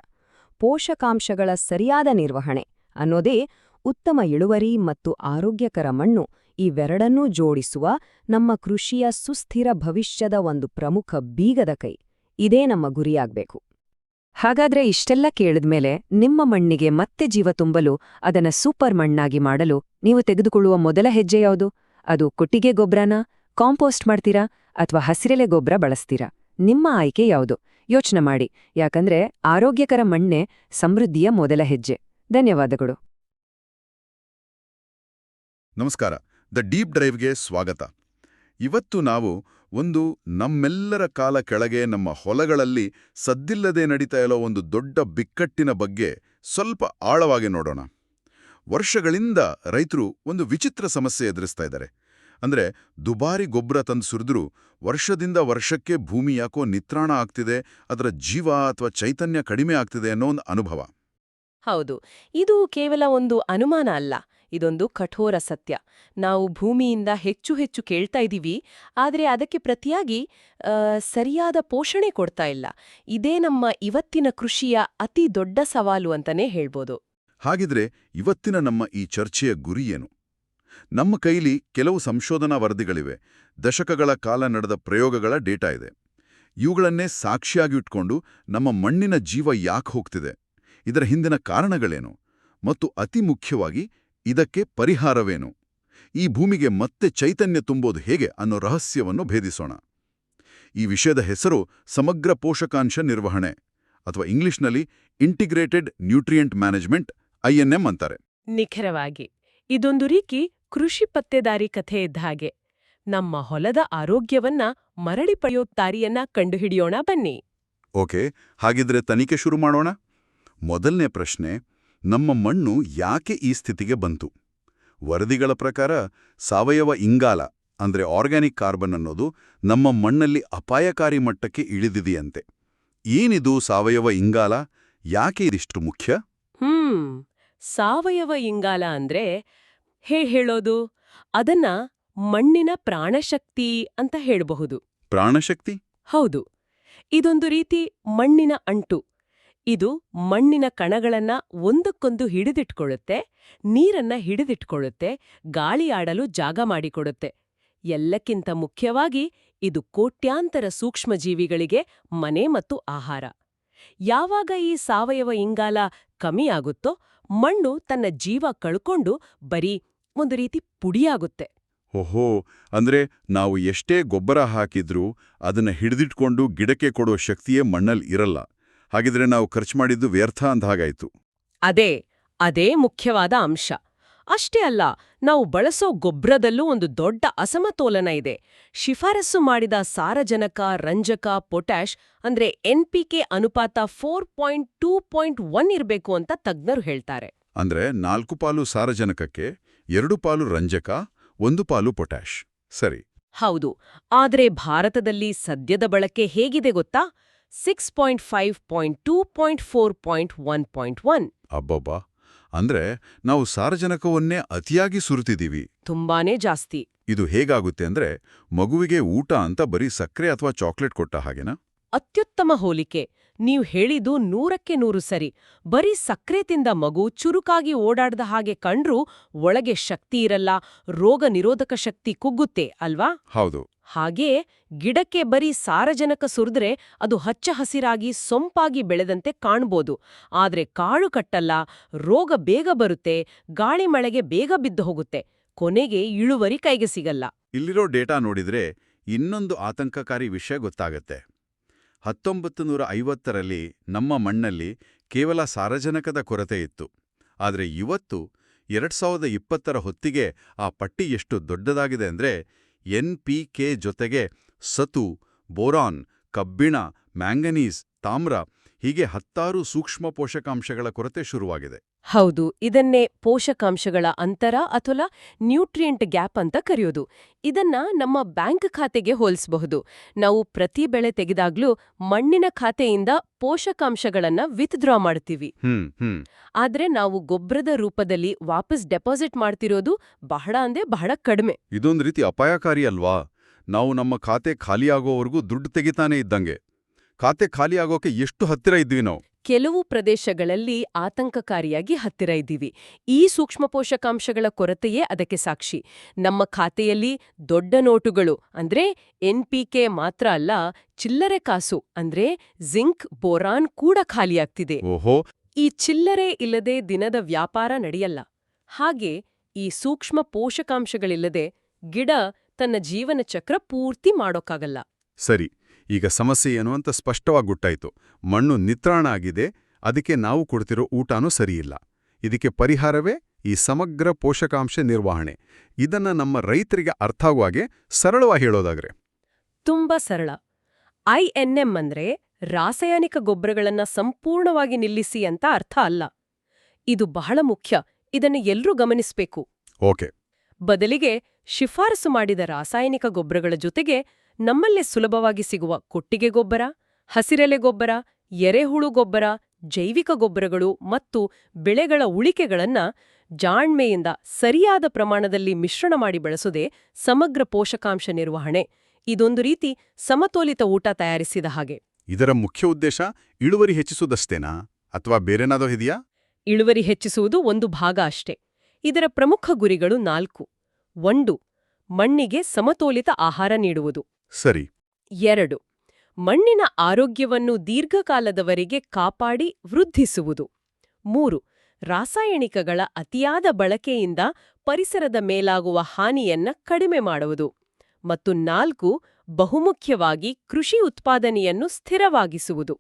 ಪೋಷಕಾಂಶಗಳ ಸರಿಯಾದ ನಿರ್ವಹಣೆ ಅನ್ನೋದೇ ಉತ್ತಮ ಇಳುವರಿ ಮತ್ತು ಆರೋಗ್ಯಕರ ಮಣ್ಣು ಇವೆರಡನ್ನೂ ಜೋಡಿಸುವ ನಮ್ಮ ಕೃಷಿಯ ಸುಸ್ಥಿರ ಭವಿಷ್ಯದ ಒಂದು ಪ್ರಮುಖ ಬೀಗದ ಕೈ. ಇದೇ ನಮ್ಮ ಗುರಿಯಾಗಬೇಕು. ಹಾಗಾದ್ರೆ ಇಷ್ಟೆಲ್ಲ ಕೇಳಿದ್ಮೇಲೆ ನಿಮ್ಮ ಮಣ್ಣಿಗೆ ಮತ್ತೆ ಜೀವ ತುಂಬಲು ಅದನ್ನ ಸೂಪರ್ ಮಣ್ಣಾಗಿ ಮಾಡಲು ನೀವು ತೆಗೆದುಕೊಳ್ಳುವ ಮೊದಲ ಹೆಜ್ಜೆ ಯಾವುದು? ಅದು ಕೊಟ್ಟಿಗೆ ಗೊಬ್ಬರನ ಕಾಂಪೋಸ್ಟ್ ಮಾಡ್ತೀರಾ ಅಥವಾ ಹಸಿರೆಲೆ ಗೊಬ್ಬರ ಬಳಸ್ತೀರಾ? ನಿಮ್ಮ ಆಯ್ಕೆ ಯಾವುದು? ಯೋಚನೆ ಮಾಡಿ. ಯಾಕಂದ್ರೆ ಆರೋಗ್ಯಕರ ಮಣ್ಣೆ ಸಮೃದ್ಧಿಯ ಮೊದಲ ಹೆಜ್ಜೆ. ಧನ್ಯವಾದಗಳು. ನಮಸ್ಕಾರ. ದ ಡೀಪ್ ಡ್ರೈವ್ಗೆ ಸ್ವಾಗತ. ಇವತ್ತು ನಾವು ಒಂದು ನಮ್ಮೆಲ್ಲರ ಕಾಲ ಕೆಳಗೆ, ನಮ್ಮ ಹೊಲಗಳಲ್ಲಿ ಸದ್ದಿಲ್ಲದೆ ನಡೀತಾ ಇರೋ ಒಂದು ದೊಡ್ಡ ಬಿಕ್ಕಟ್ಟಿನ ಬಗ್ಗೆ ಸ್ವಲ್ಪ ಆಳವಾಗಿ ನೋಡೋಣ. ವರ್ಷಗಳಿಂದ ರೈತರು ಒಂದು ವಿಚಿತ್ರ ಸಮಸ್ಯೆ ಎದುರಿಸ್ತಾ ಇದ್ದಾರೆ. ಅಂದ್ರೆ ದುಬಾರಿ ಗೊಬ್ಬರ ತಂದು ಸುರಿದ್ರೂ ವರ್ಷದಿಂದ ವರ್ಷಕ್ಕೆ ಭೂಮಿ ಯಾಕೋ ನಿತ್ರಾಣ ಆಗ್ತಿದೆ ಅದರ ಜೀವ ಅಥವಾ ಚೈತನ್ಯ ಕಡಿಮೆ ಆಗ್ತಿದೆ ಅನ್ನೋ ಒಂದು ಅನುಭವ. ಹೌದು ಇದು ಕೇವಲ ಒಂದು ಅನುಮಾನ ಅಲ್ಲ ಇದೊಂದು ಕಠೋರ ಸತ್ಯ. ನಾವು ಭೂಮಿಯಿಂದ ಹೆಚ್ಚು ಹೆಚ್ಚು ಕೇಳ್ತಾ ಇದ್ದೀವಿ ಆದರೆ ಅದಕ್ಕೆ ಪ್ರತಿಯಾಗಿ ಸರಿಯಾದ ಪೋಷಣೆ ಕೊಡ್ತಾ ಇಲ್ಲ. ಇದೇ ನಮ್ಮ ಇವತ್ತಿನ ಕೃಷಿಯ ಅತಿ ದೊಡ್ಡ ಸವಾಲು ಅಂತಲೇ ಹೇಳ್ಬೋದು. ಹಾಗಿದ್ರೆ ಇವತ್ತಿನ ನಮ್ಮ ಈ ಚರ್ಚೆಯ ಗುರಿ ಏನು? ನಮ್ಮ ಕೈಲಿ ಕೆಲವು ಸಂಶೋಧನಾ ವರದಿಗಳಿವೆ. ದಶಕಗಳ ಕಾಲ ನಡೆದ ಪ್ರಯೋಗಗಳ ಡೇಟಾ ಇದೆ. ಇವುಗಳನ್ನೇ ಸಾಕ್ಷಿಯಾಗಿ ಇಟ್ಕೊಂಡು ನಮ್ಮ ಮಣ್ಣಿನ ಜೀವ ಯಾಕೆ ಹೋಗ್ತಿದೆ? ಇದರ ಹಿಂದಿನ ಕಾರಣಗಳೇನು? ಮತ್ತು ಅತಿ ಮುಖ್ಯವಾಗಿ, ಇದಕ್ಕೆ ಪರಿಹಾರವೇನು? ಈ ಭೂಮಿಗೆ ಮತ್ತೆ ಚೈತನ್ಯ ತುಂಬೋದು ಹೇಗೆ ಅನ್ನೋ ರಹಸ್ಯವನ್ನು ಭೇದಿಸೋಣ. ಈ ವಿಷಯದ ಹೆಸರು ಸಮಗ್ರ ಪೋಷಕಾಂಶ ನಿರ್ವಹಣೆ, ಅಥವಾ ಇಂಗ್ಲಿಷ್ನಲ್ಲಿ ಇಂಟಿಗ್ರೇಟೆಡ್ ನ್ಯೂಟ್ರಿಯೆಂಟ್ ಮ್ಯಾನೇಜ್ಮೆಂಟ್ ಐಎನ್ಎಂ ಅಂತಾರೆ. ನಿಖರವಾಗಿ, ಇದೊಂದು ರೀತಿ ಕೃಷಿ ಪತ್ತೆದಾರಿ ಕಥೆ ಇದ್ದ ಹಾಗೆ. ನಮ್ಮ ಹೊಲದ ಆರೋಗ್ಯವನ್ನ ಮರಳಿ ಪಡೆಯೋ ದಾರಿಯನ್ನ ಕಂಡುಹಿಡಿಯೋಣ ಬನ್ನಿ. ಓಕೆ ಹಾಗಿದ್ರೆ ತನಿಖೆ ಶುರು ಮಾಡೋಣ? ಮೊದಲನೇ ಪ್ರಶ್ನೆ ನಮ್ಮ ಮಣ್ಣು ಯಾಕೆ ಈ ಸ್ಥಿತಿಗೆ ಬಂತು? ವರದಿಗಳ ಪ್ರಕಾರ ಸಾವಯವ ಇಂಗಾಲ ಅಂದ್ರೆ ಆರ್ಗ್ಯಾನಿಕ್ ಕಾರ್ಬನ್ ಅನ್ನೋದು ನಮ್ಮ ಮಣ್ಣಲ್ಲಿ ಅಪಾಯಕಾರಿ ಮಟ್ಟಕ್ಕೆ ಇಳಿದಿದೆಯಂತೆ. ಏನಿದು ಸಾವಯವ ಇಂಗಾಲ? ಯಾಕೆ ಇದಿಷ್ಟು ಮುಖ್ಯ? ಹ್ಮ್ ಸಾವಯವ ಇಂಗಾಲ ಅಂದ್ರೆ ಹೇ ಹೇಳೋದು? ಅದನ್ನ ಮಣ್ಣಿನ ಪ್ರಾಣಶಕ್ತಿ ಅಂತ ಹೇಳಬಹುದು. ಪ್ರಾಣಶಕ್ತಿ? ಹೌದು. ಇದೊಂದು ರೀತಿ ಮಣ್ಣಿನ ಅಂಟು. ಇದು ಮಣ್ಣಿನ ಕಣಗಳನ್ನ ಒಂದಕ್ಕೊಂದು ಹಿಡಿದಿಟ್ಕೊಳ್ಳುತ್ತೆ ನೀರನ್ನ ಹಿಡಿದಿಟ್ಕೊಳ್ಳುತ್ತೆ ಗಾಳಿಯಾಡಲು ಜಾಗ ಮಾಡಿಕೊಡುತ್ತೆ. ಎಲ್ಲಕ್ಕಿಂತ ಮುಖ್ಯವಾಗಿ ಇದು ಕೋಟ್ಯಾಂತರ ಸೂಕ್ಷ್ಮಜೀವಿಗಳಿಗೆ ಮನೆ ಮತ್ತು ಆಹಾರ. ಯಾವಾಗ ಈ ಸಾವಯವ ಇಂಗಾಲ ಕಮಿಯಾಗುತ್ತೋ ಮಣ್ಣು ತನ್ನ ಜೀವ ಕಳ್ಕೊಂಡು ಬರೀ ಒಂದು ರೀತಿ ಪುಡಿಯಾಗುತ್ತೆ. ಓಹೋ ಅಂದ್ರೆ ನಾವು ಎಷ್ಟೇ ಗೊಬ್ಬರ ಹಾಕಿದ್ರೂ ಅದನ್ನ ಹಿಡಿದಿಟ್ಕೊಂಡು ಗಿಡಕ್ಕೆ ಕೊಡೋ ಶಕ್ತಿಯೇ ಮಣ್ಣಲ್ಲಿ ಇರಲ್ಲ. ಹಾಗಿದ್ರೆ ನಾವು ಖರ್ಚು ಮಾಡಿದ್ದು ವ್ಯರ್ಥ ಅಂದ ಹಾಗಾಯ್ತು. ಅದೇ ಅದೇ ಮುಖ್ಯವಾದ ಅಂಶ. ಅಷ್ಟೇ ಅಲ್ಲ ನಾವು ಬಳಸೋ ಗೊಬ್ಬರದಲ್ಲೂ ಒಂದು ದೊಡ್ಡ ಅಸಮತೋಲನ ಇದೆ. ಶಿಫಾರಸು ಮಾಡಿದ ಸಾರಜನಕ ರಂಜಕ ಪೊಟ್ಯಾಷ್ ಅಂದ್ರೆ ಎನ್ಪಿಕೆ ಅನುಪಾತ four point two point one ಇರಬೇಕು ಅಂತ ತಜ್ಞರು ಹೇಳ್ತಾರೆ. ಅಂದ್ರೆ ನಾಲ್ಕು ಪಾಲು ಸಾರಜನಕಕ್ಕೆ ಎರಡು ಪಾಲು ರಂಜಕ ಒಂದು ಪಾಲು ಪೊಟ್ಯಾಷ್. ಸರಿ. ಹೌದು. ಆದರೆ ಭಾರತದಲ್ಲಿ ಸದ್ಯದ ಬಳಕೆ ಹೇಗಿದೆ ಗೊತ್ತಾ? Six point five point two point four point one point one. ಅಬ್ಬಬ್ಬಾ. ಅಂದ್ರೆ ನಾವು ಸಾರಜನಕವನ್ನೇ ಅತಿಯಾಗಿ ಸುರಿತಿದ್ದೀವಿ. ತುಂಬಾನೇ ಜಾಸ್ತಿ. ಇದು ಹೇಗಾಗುತ್ತೆ ಅಂದ್ರೆ ಮಗುವಿಗೆ ಊಟ ಅಂತ ಬರೀ ಸಕ್ಕರೆ ಅಥವಾ ಚಾಕ್ಲೇಟ್ ಕೊಟ್ಟ ಹಾಗೆನಾ? ಅತ್ಯುತ್ತಮ ಹೋಲಿಕೆ. ನೀವು ಹೇಳಿದು ನೂರಕ್ಕೆ ನೂರು ಸರಿ. ಬರೀ ಸಕ್ರೆ ತಿಂದ ಮಗು ಚುರುಕಾಗಿ ಓಡಾಡದ ಹಾಗೆ ಕಂಡ್ರೂ ಒಳಗೆ ಶಕ್ತಿ ಇರಲ್ಲ ರೋಗ ನಿರೋಧಕ ಶಕ್ತಿ ಕುಗ್ಗುತ್ತೆ ಅಲ್ವಾ? ಹೌದು. ಹಾಗೆಯೇ ಗಿಡಕ್ಕೆ ಬರೀ ಸಾರಜನಕ ಸುರಿದ್ರೆ ಅದು ಹಚ್ಚ ಹಸಿರಾಗಿ ಸೊಂಪಾಗಿ ಬೆಳೆದಂತೆ ಕಾಣ್ಬೋದು. ಆದ್ರೆ ಕಾಳು ಕಟ್ಟಲ್ಲ, ರೋಗ ಬೇಗ ಬರುತ್ತೆ, ಗಾಳಿ ಮಳೆಗೆ ಬೇಗ ಬಿದ್ದು ಹೋಗುತ್ತೆ. ಕೊನೆಗೆ ಇಳುವರಿ ಕೈಗೆ ಸಿಗಲ್ಲ. ಇಲ್ಲಿರೋ ಡೇಟಾ ನೋಡಿದ್ರೆ ಇನ್ನೊಂದು ಆತಂಕಕಾರಿ ವಿಷಯ ಗೊತ್ತಾಗತ್ತೆ. ಹತ್ತೊಂಬತ್ತು ನೂರ ಐವತ್ತರಲ್ಲಿ ನಮ್ಮ ಮಣ್ಣಲ್ಲಿ ಕೇವಲ ಸಾರಜನಕದ ಕೊರತೆ ಇತ್ತು. ಆದರೆ ಇವತ್ತು ಎರಡ್ ಸಾವಿರದ ಇಪ್ಪತ್ತರ ಹೊತ್ತಿಗೆ ಆ ಪಟ್ಟಿ ಎಷ್ಟು ದೊಡ್ಡದಾಗಿದೆ ಅಂದ್ರೆ ಎನ್ ಪಿ ಕೆ ಜೊತೆಗೆ ಸತು, ಬೋರಾನ್, ಕಬ್ಬಿಣ, ಮ್ಯಾಂಗನೀಸ್, ತಾಮ್ರ ಹೀಗೆ ಹತ್ತಾರು ಸೂಕ್ಷ್ಮ ಪೋಷಕಾಂಶಗಳ ಕೊರತೆ ಶುರುವಾಗಿದೆ. ಹೌದು ಇದನ್ನೇ ಪೋಷಕಾಂಶಗಳ ಅಂತರ ಅಥವಾ ನ್ಯೂಟ್ರಿಯೆಂಟ್ ಗ್ಯಾಪ್ ಅಂತ ಕರೆಯೋದು. ಇದನ್ನ ನಮ್ಮ ಬ್ಯಾಂಕ್ ಖಾತೆಗೆ ಹೋಲಿಸಬಹುದು. ನಾವು ಪ್ರತಿ ಬೆಳೆ ತೆಗೆದಾಗ್ಲೂ ಮಣ್ಣಿನ ಖಾತೆಯಿಂದ ಪೋಷಕಾಂಶಗಳನ್ನ ವಿತ್ಡ್ರಾ ಮಾಡ್ತೀವಿ. ಹ್ಮ್ ಹ್ಮ್. ಆದ್ರೆ ನಾವು ಗೊಬ್ಬರದ ರೂಪದಲ್ಲಿ ವಾಪಸ್ ಡೆಪಾಸಿಟ್ ಮಾಡ್ತಿರೋದು ಬಹಳ ಅಂದ್ರೆ ಬಹಳ ಕಡಿಮೆ. ಇದೊಂದು ರೀತಿ ಅಪಾಯಕಾರಿ ಅಲ್ವಾ? ನಾವು ನಮ್ಮ ಖಾತೆ ಖಾಲಿಯಾಗೋವರೆಗೂ ದುಡ್ಡು ತೆಗಿತಾನೆ ಇದ್ದಂಗೆ. ಖಾತೆ ಖಾಲಿಯಾಗೋಕೆ ಎಷ್ಟು ಹತ್ತಿರ ಇದ್ವಿ ನಾವು? ಕೆಲವು ಪ್ರದೇಶಗಳಲ್ಲಿ ಆತಂಕಕಾರಿಯಾಗಿ ಹತ್ತಿರ ಇದ್ದೀವಿ. ಈ ಸೂಕ್ಷ್ಮ ಪೋಷಕಾಂಶಗಳ ಕೊರತೆಯೇ ಅದಕ್ಕೆ ಸಾಕ್ಷಿ. ನಮ್ಮ ಖಾತೆಯಲ್ಲಿ ದೊಡ್ಡ ನೋಟುಗಳು ಅಂದ್ರೆ ಎನ್ಪಿಕೆ ಮಾತ್ರ ಅಲ್ಲ ಚಿಲ್ಲರೆ ಕಾಸು ಅಂದ್ರೆ ಜಿಂಕ್ ಬೋರಾನ್ ಕೂಡ ಖಾಲಿಯಾಗ್ತಿದೆ. ಓಹೋ! ಈ ಚಿಲ್ಲರೆ ಇಲ್ಲದೆ ದಿನದ ವ್ಯಾಪಾರ ನಡೆಯಲ್ಲ. ಹಾಗೆ ಈ ಸೂಕ್ಷ್ಮ ಪೋಷಕಾಂಶಗಳಿಲ್ಲದೆ ಗಿಡ ತನ್ನ ಜೀವನ ಚಕ್ರ ಪೂರ್ತಿ ಮಾಡೋಕ್ಕಾಗಲ್ಲ. ಸರಿ. ಈಗ ಸಮಸ್ಯೆ ಏನು ಅಂತ ಸ್ಪಷ್ಟವಾಗಿ ಗೊತ್ತಾಯಿತು ಮಣ್ಣು ನಿತ್ರಾಣ ಆಗಿದೆ ಅದಕ್ಕೆ ನಾವು ಕೊಡ್ತಿರೋ ಊಟನೂ ಸರಿಯಿಲ್ಲ. ಇದಕ್ಕೆ ಪರಿಹಾರವೇ ಈ ಸಮಗ್ರ ಪೋಷಕಾಂಶ ನಿರ್ವಹಣೆ. ಇದನ್ನ ನಮ್ಮ ರೈತರಿಗೆ ಅರ್ಥವಾಗೆ ಸರಳವಾಗಿ ಹೇಳೋದಾಗ್ರೆ ತುಂಬಾ ಸರಳ. ಐ ಎನ್ ಎಂ ಅಂದ್ರೆ ರಾಸಾಯನಿಕ ಗೊಬ್ಬರಗಳನ್ನು ಸಂಪೂರ್ಣವಾಗಿ ನಿಲ್ಲಿಸಿ ಅಂತ ಅರ್ಥ ಅಲ್ಲ. ಇದು ಬಹಳ ಮುಖ್ಯ. ಇದನ್ನು ಎಲ್ಲರೂ ಗಮನಿಸಬೇಕು. ಓಕೆ. ಬದಲಿಗೆ ಶಿಫಾರಸು ಮಾಡಿದ ರಾಸಾಯನಿಕ ಗೊಬ್ಬರಗಳ ಜೊತೆಗೆ ನಮ್ಮಲ್ಲೇ ಸುಲಭವಾಗಿ ಸಿಗುವ ಕೊಟ್ಟಿಗೆ ಗೊಬ್ಬರ ಹಸಿರೆಲೆ ಗೊಬ್ಬರ ಎರೆಹುಳು ಗೊಬ್ಬರ ಜೈವಿಕ ಗೊಬ್ಬರಗಳು ಮತ್ತು ಬೆಳೆಗಳ ಉಳಿಕೆಗಳನ್ನ ಜಾಣ್ಮೆಯಿಂದ ಸರಿಯಾದ ಪ್ರಮಾಣದಲ್ಲಿ ಮಿಶ್ರಣ ಮಾಡಿ ಬಳಸುವುದೇ ಸಮಗ್ರ ಪೋಷಕಾಂಶ ನಿರ್ವಹಣೆ. ಇದೊಂದು ರೀತಿ ಸಮತೋಲಿತ ಊಟ ತಯಾರಿಸಿದ ಹಾಗೆ. ಇದರ ಮುಖ್ಯ ಉದ್ದೇಶ ಇಳುವರಿ ಹೆಚ್ಚಿಸುವುದಷ್ಟೇನಾ? ಅಥವಾ ಬೇರೆನಾದೋ ಇದೆಯಾ? ಇಳುವರಿ ಹೆಚ್ಚಿಸುವುದು ಒಂದು ಭಾಗ ಅಷ್ಟೇ. ಇದರ ಪ್ರಮುಖ ಗುರಿಗಳು ನಾಲ್ಕು. ಒಂದು ಮಣ್ಣಿಗೆ ಸಮತೋಲಿತ ಆಹಾರ ನೀಡುವುದು. ಸರಿ. ಎರಡು. ಮಣ್ಣಿನ ಆರೋಗ್ಯವನ್ನು ದೀರ್ಘಕಾಲದವರೆಗೆ ಕಾಪಾಡಿ ವೃದ್ಧಿಸುವುದು. ಮೂರು. ರಾಸಾಯನಿಕಗಳ ಅತಿಯಾದ ಬಳಕೆಯಿಂದ ಪರಿಸರದ ಮೇಲಾಗುವ ಹಾನಿಯನ್ನ ಕಡಿಮೆ ಮಾಡುವುದು. ಮತ್ತು ನಾಲ್ಕು. ಬಹುಮುಖ್ಯವಾಗಿ ಕೃಷಿ ಉತ್ಪಾದನೆಯನ್ನು ಸ್ಥಿರವಾಗಿಸುವುದು.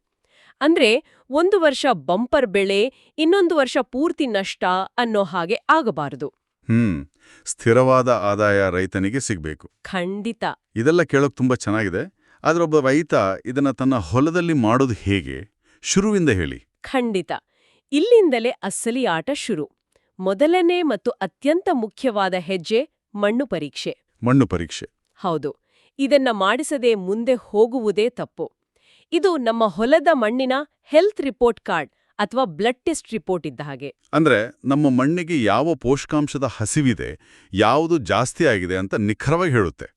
ಅಂದ್ರೆ ಒಂದು ವರ್ಷ ಬಂಪರ್ ಬೆಳೆ, ಇನ್ನೊಂದು ವರ್ಷ ಪೂರ್ತಿ ನಷ್ಟ ಅನ್ನೋ ಹಾಗೆ ಆಗಬಾರದು. ಹ್ಮ್ ಸ್ಥಿರವಾದ ಆದಾಯ ರೈತನಿಗೆ ಸಿಗ್ಬೇಕು. ಖಂಡಿತ. ಇದೆಲ್ಲ ಕೇಳೋಕ್ ತುಂಬಾ ಚೆನ್ನಾಗಿದೆ. ಆದ್ರೆ ಒಬ್ಬ ರೈತ ಇದನ್ನ ತನ್ನ ಹೊಲದಲ್ಲಿ ಮಾಡೋದು ಹೇಗೆ? ಶುರುವಿಂದ ಹೇಳಿ. ಖಂಡಿತ. ಇಲ್ಲಿಂದಲೇ ಅಸಲಿ ಆಟ ಶುರು. ಮೊದಲನೇ ಮತ್ತು ಅತ್ಯಂತ ಮುಖ್ಯವಾದ ಹೆಜ್ಜೆ ಮಣ್ಣು ಪರೀಕ್ಷೆ. ಮಣ್ಣು ಪರೀಕ್ಷೆ. ಹೌದು. ಇದನ್ನ ಮಾಡಿಸದೆ ಮುಂದೆ ಹೋಗುವುದೇ ತಪ್ಪು. ಇದು ನಮ್ಮ ಹೊಲದ ಮಣ್ಣಿನ ಹೆಲ್ತ್ ರಿಪೋರ್ಟ್ ಕಾರ್ಡ್. ಅಥವಾ ಬ್ಲಡ್ ಟೆಸ್ಟ್ ರಿಪೋರ್ಟ್ ಇದ್ದ ಹಾಗೆ. ಅಂದ್ರೆ ನಮ್ಮ ಮಣ್ಣಿಗೆ ಯಾವ ಪೋಷಕಾಂಶದ ಹಸಿವಿದೆ ಯಾವುದು ಜಾಸ್ತಿ ಆಗಿದೆ ಅಂತ ನಿಖರವಾಗಿ ಹೇಳುತ್ತೆ.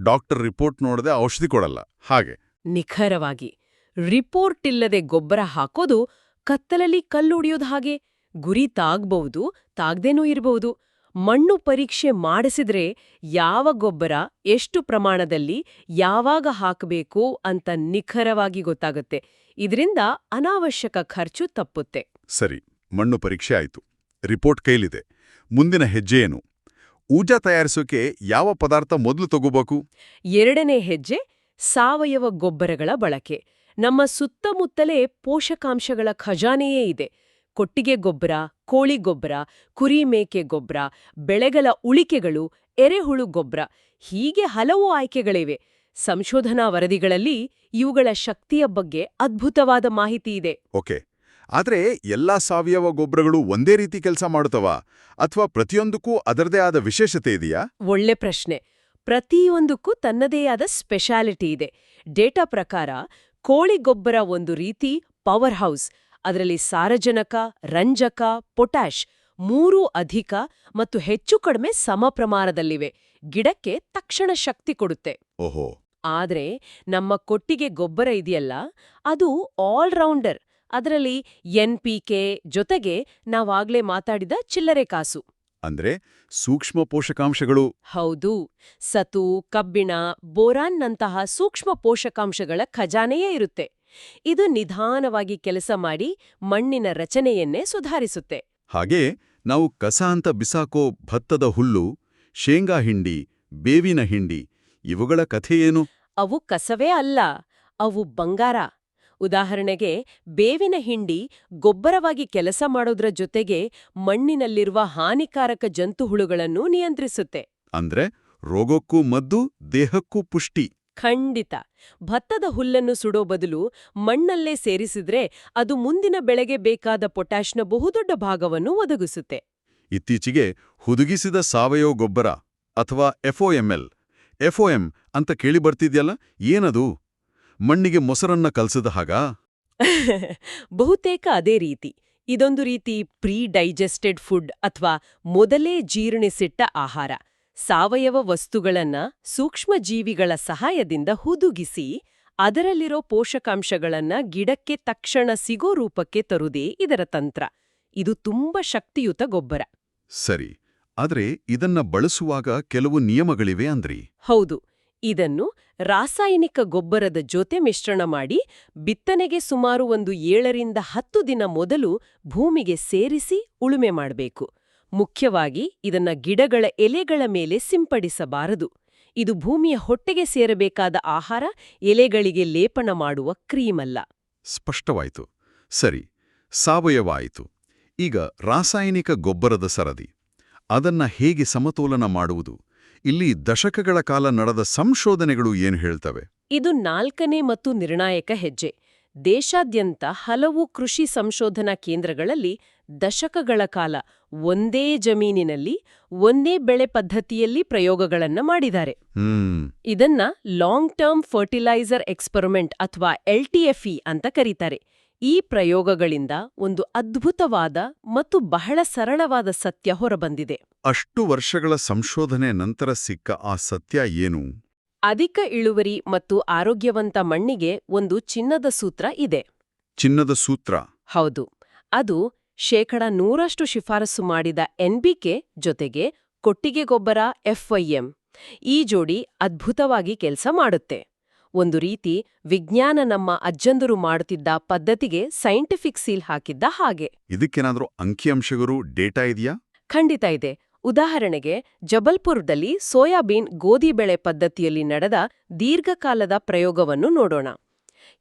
ಡಾಕ್ಟರ್ ರಿಪೋರ್ಟ್ ನೋಡದೆ ಔಷಧಿ ಕೊಡಲ್ಲ ಹಾಗೆ. ನಿಖರವಾಗಿ. ರಿಪೋರ್ಟ್ ಇಲ್ಲದೆ ಗೊಬ್ಬರ ಹಾಕೋದು ಕತ್ತಲಲ್ಲಿ ಕಲ್ಲುಡಿಯೋದು ಹಾಗೆ. ಗುರಿ ತಾಗ್ಬಹುದು ತಾಗ್ದೇನೂ ಇರಬಹುದು. ಮಣ್ಣು ಪರೀಕ್ಷೆ ಮಾಡಿಸಿದ್ರೆ ಯಾವ ಗೊಬ್ಬರ ಎಷ್ಟು ಪ್ರಮಾಣದಲ್ಲಿ ಯಾವಾಗ ಹಾಕಬೇಕು ಅಂತ ನಿಖರವಾಗಿ ಗೊತ್ತಾಗುತ್ತೆ. ಇದರಿಂದ ಅನಾವಶ್ಯಕ ಖರ್ಚು ತಪ್ಪುತ್ತೆ. ಸರಿ ಮಣ್ಣು ಪರೀಕ್ಷೆ ಆಯಿತು. ರಿಪೋರ್ಟ್ ಕೈಲಿದೆ. ಮುಂದಿನ ಹೆಜ್ಜೆ ಏನು? ಊಟ ತಯಾರಿಸೋಕೆ ಯಾವ ಪದಾರ್ಥ ಮೊದಲು ತಗೋಬೇಕು? ಎರಡನೇ ಹೆಜ್ಜೆ ಸಾವಯವ ಗೊಬ್ಬರಗಳ ಬಳಕೆ. ನಮ್ಮ ಸುತ್ತಮುತ್ತಲೇ ಪೋಷಕಾಂಶಗಳ ಖಜಾನೆಯೇ ಇದೆ. ಕೊಟ್ಟಿಗೆ ಗೊಬ್ಬರ ಕೋಳಿ ಗೊಬ್ಬರ ಕುರಿ ಮೇಕೆ ಗೊಬ್ಬರ ಬೆಳೆಗಳ ಉಳಿಕೆಗಳು ಎರೆಹುಳು ಗೊಬ್ಬರ ಹೀಗೆ ಹಲವು ಆಯ್ಕೆಗಳಿವೆ. ಸಂಶೋಧನಾ ವರದಿಗಳಲ್ಲಿ ಇವುಗಳ ಶಕ್ತಿಯ ಬಗ್ಗೆ ಅದ್ಭುತವಾದ ಮಾಹಿತಿ ಇದೆ. ಓಕೆ. ಆದರೆ ಎಲ್ಲಾ ಸಾವಯವ ಗೊಬ್ಬರಗಳು ಒಂದೇ ರೀತಿ ಕೆಲಸ ಮಾಡುತ್ತವಾ? ಅಥವಾ ಪ್ರತಿಯೊಂದಕ್ಕೂ ಅದರದೇ ಆದ ವಿಶೇಷತೆ ಇದೆಯಾ? ಒಳ್ಳೆ ಪ್ರಶ್ನೆ. ಪ್ರತಿಯೊಂದಕ್ಕೂ ತನ್ನದೇ ಆದ ಸ್ಪೆಷಾಲಿಟಿ ಇದೆ. ಡೇಟಾ ಪ್ರಕಾರ ಕೋಳಿ ಗೊಬ್ಬರ ಒಂದು ರೀತಿ ಪವರ್ ಹೌಸ್ ಅದರಲ್ಲಿ ಸಾರಜನಕ ರಂಜಕ ಪೊಟ್ಯಾಶ್ ಮೂರೂ ಅಧಿಕ ಮತ್ತು ಹೆಚ್ಚು ಕಡಿಮೆ ಸಮ ಪ್ರಮಾಣದಲ್ಲಿವೆ. ಗಿಡಕ್ಕೆ ತಕ್ಷಣ ಶಕ್ತಿ ಕೊಡುತ್ತೆ. ಓಹೋ. ಆದ್ರೆ ನಮ್ಮ ಕೊಟ್ಟಿಗೆ ಗೊಬ್ಬರ ಇದೆಯಲ್ಲ ಅದು ಆಲ್ರೌಂಡರ್ ಅದರಲ್ಲಿ ಕೆ ಜೊತೆಗೆ ನಾವಾಗ್ಲೇ ಮಾತಾಡಿದ ಚಿಲ್ಲರೆ ಕಾಸು. ಅಂದ್ರೆ ಸೂಕ್ಷ್ಮ ಪೋಷಕಾಂಶಗಳು. ಹೌದು. ಸತು ಕಬ್ಬಿಣ ಬೋರಾನ್ನಂತಹ ಸೂಕ್ಷ್ಮ ಪೋಷಕಾಂಶಗಳ ಖಜಾನೆಯೇ ಇರುತ್ತೆ. ಇದು ನಿಧಾನವಾಗಿ ಕೆಲಸ ಮಾಡಿ ಮಣ್ಣಿನ ರಚನೆಯನ್ನೇ ಸುಧಾರಿಸುತ್ತೆ. ಹಾಗೆ ನಾವು ಕಸ ಅಂತ ಬಿಸಾಕೋ ಭತ್ತದ ಹುಲ್ಲು ಶೇಂಗಾ ಹಿಂಡಿ ಬೇವಿನ ಹಿಂಡಿ ಇವುಗಳ ಕಥೆಯೇನು? ಅವು ಕಸವೇ ಅಲ್ಲ ಅವು ಬಂಗಾರ. ಉದಾಹರಣೆಗೆ ಬೇವಿನ ಹಿಂಡಿ ಗೊಬ್ಬರವಾಗಿ ಕೆಲಸ ಮಾಡೋದ್ರ ಜೊತೆಗೆ ಮಣ್ಣಿನಲ್ಲಿರುವ ಹಾನಿಕಾರಕ ಜಂತುಹುಳುಗಳನ್ನು ನಿಯಂತ್ರಿಸುತ್ತೆ. ಅಂದ್ರೆ ರೋಗಕ್ಕೂ ಮದ್ದು ದೇಹಕ್ಕೂ ಪುಷ್ಟಿ. ಖಂಡಿತ. ಭತ್ತದ ಹುಲ್ಲನ್ನು ಸುಡೋ ಬದಲು ಮಣ್ಣಲ್ಲೇ ಸೇರಿಸಿದ್ರೆ ಅದು ಮುಂದಿನ ಬೆಳೆಗೆ ಬೇಕಾದ ಪೊಟ್ಯಾಷ್ನ ಬಹುದೊಡ್ಡ ಭಾಗವನ್ನು ಒದಗಿಸುತ್ತೆ. ಇತ್ತೀಚೆಗೆ ಹುದುಗಿಸಿದ ಸಾವಯವ ಗೊಬ್ಬರ ಅಥವಾ ಎಫ್ಒಎಂಎಲ್ ಎಫ್ಒಎಂ ಅಂತ ಕೇಳಿ ಬರ್ತಿದ್ಯಲ್ಲ? ಏನದು? ಮಣ್ಣಿಗೆ ಮೊಸರನ್ನ ಕಲ್ಸದ ಹಾಗ? ಬಹುತೇಕ ಅದೇ ರೀತಿ. ಇದೊಂದು ರೀತಿ ಪ್ರೀ ಡೈಜೆಸ್ಟೆಡ್ ಫುಡ್ ಅಥವಾ ಮೊದಲೇ ಜೀರ್ಣಿಸಿಟ್ಟ ಆಹಾರ. ಸಾವಯವ ವಸ್ತುಗಳನ್ನ ಸೂಕ್ಷ್ಮಜೀವಿಗಳ ಸಹಾಯದಿಂದ ಹುದುಗಿಸಿ ಅದರಲ್ಲಿರೋ ಪೋಷಕಾಂಶಗಳನ್ನ ಗಿಡಕ್ಕೆ ತಕ್ಷಣ ಸಿಗೋ ರೂಪಕ್ಕೆ ತರುದೇ ಇದರ ತಂತ್ರ. ಇದು ತುಂಬಾ ಶಕ್ತಿಯುತ ಗೊಬ್ಬರ. ಸರಿ. ಆದ್ರೆ ಇದನ್ನ ಬಳಸುವಾಗ ಕೆಲವು ನಿಯಮಗಳಿವೆ ಅಂದ್ರಿ. ಹೌದು. ಇದನ್ನು ರಾಸಾಯನಿಕ ಗೊಬ್ಬರದ ಜೊತೆ ಮಿಶ್ರಣ ಮಾಡಿ ಬಿತ್ತನೆಗೆ ಸುಮಾರು ಒಂದು ಏಳರಿಂದ ಹತ್ತು ದಿನ ಮೊದಲು ಭೂಮಿಗೆ ಸೇರಿಸಿ ಉಳುಮೆ ಮಾಡಬೇಕು. ಮುಖ್ಯವಾಗಿ ಇದನ್ನ ಗಿಡಗಳ ಎಲೆಗಳ ಮೇಲೆ ಸಿಂಪಡಿಸಬಾರದು. ಇದು ಭೂಮಿಯ ಹೊಟ್ಟೆಗೆ ಸೇರಬೇಕಾದ ಆಹಾರ ಎಲೆಗಳಿಗೆ ಲೇಪನ ಮಾಡುವ ಕ್ರೀಮಲ್ಲ. ಸ್ಪಷ್ಟವಾಯಿತು. ಸರಿ ಸಾವಯವಾಯಿತು ಈಗ ರಾಸಾಯನಿಕ ಗೊಬ್ಬರದ ಸರದಿ. ಅದನ್ನ ಹೇಗೆ ಸಮತೋಲನ ಮಾಡುವುದು? ಇಲ್ಲಿ ದಶಕಗಳ ಕಾಲ ನಡೆದ ಸಂಶೋಧನೆಗಳು ಏನು ಹೇಳ್ತವೆ? ಇದು ನಾಲ್ಕನೇ ಮತ್ತು ನಿರ್ಣಾಯಕ ಹೆಜ್ಜೆ. ದೇಶಾದ್ಯಂತ ಹಲವು ಕೃಷಿ ಸಂಶೋಧನಾ ಕೇಂದ್ರಗಳಲ್ಲಿ ದಶಕಗಳ ಕಾಲ ಒಂದೇ ಜಮೀನಿನಲ್ಲಿ ಒಂದೇ ಬೆಳೆ ಪದ್ಧತಿಯಲ್ಲಿ ಪ್ರಯೋಗಗಳನ್ನ ಮಾಡಿದ್ದಾರೆ. ಇದನ್ನ ಲಾಂಗ್ ಟರ್ಮ್ ಫರ್ಟಿಲೈಸರ್ ಎಕ್ಸ್ಪರಿಮೆಂಟ್ ಅಥವಾ ಎಲ್ಟಿಎಫ್ಇ ಅಂತ ಕರೀತಾರೆ. ಈ ಪ್ರಯೋಗಗಳಿಂದ ಒಂದು ಅದ್ಭುತವಾದ ಮತ್ತು ಬಹಳ ಸರಳವಾದ ಸತ್ಯ ಹೊರಬಂದಿದೆ. ಅಷ್ಟು ವರ್ಷಗಳ ಸಂಶೋಧನೆ ನಂತರ ಸಿಕ್ಕ ಆ ಸತ್ಯ ಏನು? ಅಧಿಕ ಇಳುವರಿ ಮತ್ತು ಆರೋಗ್ಯವಂತ ಮಣ್ಣಿಗೆ ಒಂದು ಚಿನ್ನದ ಸೂತ್ರ ಇದೆ. ಚಿನ್ನದ ಸೂತ್ರ? ಹೌದು. ಅದು ಶೇಕಡ ನೂರಷ್ಟು ಶಿಫಾರಸು ಮಾಡಿದ ಎನ್ಬಿಕೆ ಜೊತೆಗೆ ಕೊಟ್ಟಿಗೆ ಗೊಬ್ಬರ ಎಫ್ವೈಎಂ ಈ ಜೋಡಿ ಅದ್ಭುತವಾಗಿ ಕೆಲಸ ಮಾಡುತ್ತೆ. ಒಂದು ರೀತಿ ವಿಜ್ಞಾನ ನಮ್ಮ ಅಜ್ಜಂದರು ಮಾಡುತ್ತಿದ್ದ ಪದ್ಧತಿಗೆ ಸೈಂಟಿಫಿಕ್ ಸೀಲ್ ಹಾಕಿದ್ದ ಹಾಗೆ. ಇದಕ್ಕೇನಾದ್ರೂ ಅಂಕಿಅಂಶಗಳು ಡೇಟಾ ಇದೆಯಾ? ಖಂಡಿತ ಇದೆ. ಉದಾಹರಣೆಗೆ ಜಬಲ್ಪುರದಲ್ಲಿ ಸೋಯಾಬೀನ್ ಗೋಧಿ ಬೆಳೆ ಪದ್ಧತಿಯಲ್ಲಿ ನಡೆದ ದೀರ್ಘಕಾಲದ ಪ್ರಯೋಗವನ್ನು ನೋಡೋಣ.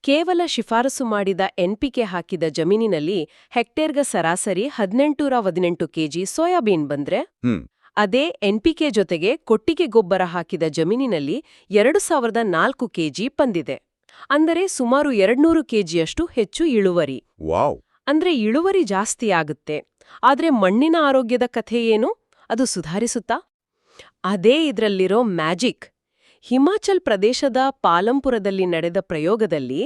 ಕೇವಲ ಶಿಫಾರಸು ಮಾಡಿದ ಎನ್ಪಿಕೆ ಹಾಕಿದ ಜಮೀನಿನಲ್ಲಿ ಹೆಕ್ಟೇರ್ಗ ಸರಾಸರಿ ಹದಿನೆಂಟೂರ ಹದಿನೆಂಟು ಕೆಜಿ ಸೋಯಾಬೀನ್ ಬಂದ್ರೆ. ಅದೇ ಎನ್ಪಿಕೆ ಜೊತೆಗೆ ಕೊಟ್ಟಿಗೆ ಗೊಬ್ಬರ ಹಾಕಿದ ಜಮೀನಿನಲ್ಲಿ ಎರಡು ಸಾವಿರದ ನಾಲ್ಕು ಕೆಜಿ ಬಂದಿದೆ. ಅಂದರೆ ಸುಮಾರು ಎರಡ್ನೂರು ಕೆಜಿಯಷ್ಟು ಹೆಚ್ಚು ಇಳುವರಿ. ವಾವ್! ಅಂದ್ರೆ ಇಳುವರಿ ಜಾಸ್ತಿ ಆಗುತ್ತೆ. ಆದ್ರೆ ಮಣ್ಣಿನ ಆರೋಗ್ಯದ ಕಥೆ ಏನು? ಅದು ಸುಧಾರಿಸುತ್ತಾ? ಅದೇ ಇದರಲ್ಲಿರೋ ಮ್ಯಾಜಿಕ್. ಹಿಮಾಚಲ್ ಪ್ರದೇಶದ ಪಾಲಂಪುರದಲ್ಲಿ ನಡೆದ ಪ್ರಯೋಗದಲ್ಲಿ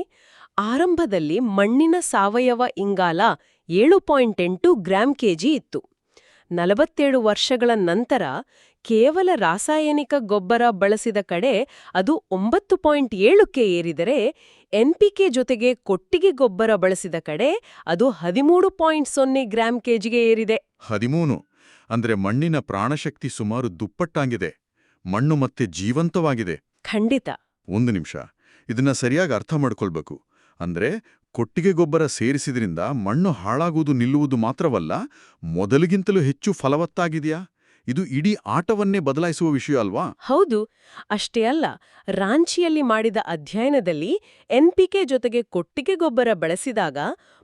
ಆರಂಭದಲ್ಲಿ ಮಣ್ಣಿನ ಸಾವಯವ ಇಂಗಾಲ ಏಳು ಪಾಯಿಂಟ್ ಎಂಟು ಗ್ರಾಂ ಕೆಜಿ ಇತ್ತು. ನಲವತ್ತೇಳು ವರ್ಷಗಳ ನಂತರ ಕೇವಲ ರಾಸಾಯನಿಕ ಗೊಬ್ಬರ ಬಳಸಿದ ಕಡೆ ಅದು ಒಂಬತ್ತು ಪಾಯಿಂಟ್ ಏಳಕ್ಕೆ ಏರಿದರೆ ಎನ್ಪಿಕೆ ಜೊತೆಗೆ ಕೊಟ್ಟಿಗೆ ಗೊಬ್ಬರ ಬಳಸಿದ ಕಡೆ ಅದು ಹದಿಮೂರು ಪಾಯಿಂಟ್ ಸೊನ್ನೆ ಗ್ರಾಂ ಕೆಜಿಗೆ ಏರಿದೆ. ಹದಿಮೂನು ಅಂದ್ರೆ ಮಣ್ಣಿನ ಪ್ರಾಣಶಕ್ತಿ ಸುಮಾರು ದುಪ್ಪಟ್ಟಾಗಿದೆ. ಮಣ್ಣು ಮತ್ತೆ ಜೀವಂತವಾಗಿದೆ. ಖಂಡಿತ. ಒಂದು ನಿಮಿಷ. ಇದನ್ನ ಸರಿಯಾಗಿ ಅರ್ಥ ಮಾಡ್ಕೊಳ್ಬೇಕು. ಅಂದ್ರೆ ಕೊಟ್ಟಿಗೆ ಗೊಬ್ಬರ ಸೇರಿಸಿದ್ರಿಂದ ಮಣ್ಣು ಹಾಳಾಗುವುದು ನಿಲ್ಲುವುದು ಮಾತ್ರವಲ್ಲ ಮೊದಲಿಗಿಂತಲೂ ಹೆಚ್ಚು ಫಲವತ್ತಾಗಿದೆಯಾ? ಇದು ಇಡೀ ಆಟವನ್ನೇ ಬದಲಾಯಿಸುವ ವಿಷಯ ಅಲ್ವಾ? ಹೌದು. ಅಷ್ಟೇ ಅಲ್ಲ ರಾಂಚಿಯಲ್ಲಿ ಮಾಡಿದ ಅಧ್ಯಯನದಲ್ಲಿ ಎನ್ಪಿಕೆ ಜೊತೆಗೆ ಕೊಟ್ಟಿಗೆ ಗೊಬ್ಬರ ಬಳಸಿದಾಗ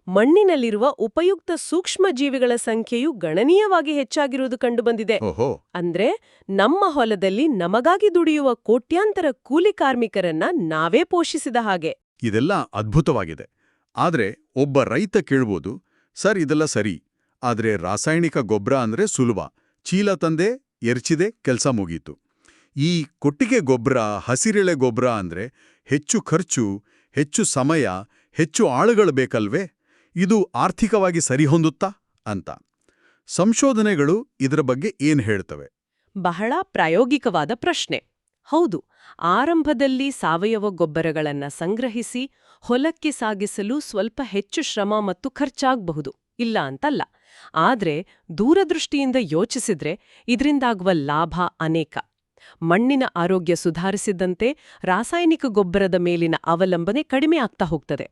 ಮಣ್ಣಿನಲ್ಲಿರುವ ಉಪಯುಕ್ತ ಸೂಕ್ಷ್ಮಜೀವಿಗಳ ಸಂಖ್ಯೆಯು ಗಣನೀಯವಾಗಿ ಹೆಚ್ಚಾಗಿರುವುದು ಕಂಡುಬಂದಿದೆ. ಓಹೋ. ಅಂದ್ರೆ ನಮ್ಮ ಹೊಲದಲ್ಲಿ ನಮಗಾಗಿ ದುಡಿಯುವ ಕೋಟ್ಯಾಂತರ ಕೂಲಿ ಕಾರ್ಮಿಕರನ್ನ ನಾವೇ ಪೋಷಿಸಿದ ಹಾಗೆ. ಇದೆಲ್ಲ ಅದ್ಭುತವಾಗಿದೆ. ಆದ್ರೆ ಒಬ್ಬ ರೈತ ಕೇಳ್ಬೋದು, ಸರ್, ಇದೆಲ್ಲ ಸರಿ. ಆದರೆ ರಾಸಾಯನಿಕ ಗೊಬ್ಬರ ಅಂದ್ರೆ ಸುಲಭ. ಚೀಲ ತಂದೆ, ಎರ್ಚಿದೆ, ಕೆಲಸ ಮುಗೀತು. ಈ ಕೊಟ್ಟಿಗೆ ಗೊಬ್ಬರ, ಹಸಿರೆಳೆ ಗೊಬ್ಬರ ಅಂದ್ರೆ ಹೆಚ್ಚು ಖರ್ಚು, ಹೆಚ್ಚು ಸಮಯ, ಹೆಚ್ಚು ಆಳುಗಳು ಬೇಕಲ್ವೇ? ಇದು ಆರ್ಥಿಕವಾಗಿ ಸರಿಹೊಂದುತ್ತಾ? ಅಂತ. ಸಂಶೋಧನೆಗಳು ಇದರ ಬಗ್ಗೆ ಏನು ಹೇಳ್ತವೆ? ಬಹಳ ಪ್ರಾಯೋಗಿಕವಾದ ಪ್ರಶ್ನೆ. ಹೌದು ಆರಂಭದಲ್ಲಿ ಸಾವಯವ ಗೊಬ್ಬರಗಳನ್ನ ಸಂಗ್ರಹಿಸಿ ಹೊಲಕ್ಕೆ ಸಾಗಿಸಲು ಸ್ವಲ್ಪ ಹೆಚ್ಚು ಶ್ರಮ ಮತ್ತು ಖರ್ಚಾಗಬಹುದು ಇಲ್ಲ ಅಂತಲ್ಲ. ಆದ್ರೆ ದೂರದೃಷ್ಟಿಯಿಂದ ಯೋಚಿಸಿದ್ರೆ ಇದರಿಂದಾಗುವ ಲಾಭ ಅನೇಕ. ಮಣ್ಣಿನ ಆರೋಗ್ಯ ಸುಧಾರಿಸಿದಂತೆ ರಾಸಾಯನಿಕ ಗೊಬ್ಬರದ ಮೇಲಿನ ಅವಲಂಬನೆ ಕಡಿಮೆ ಆಗ್ತಾ ಹೋಗ್ತದೆ.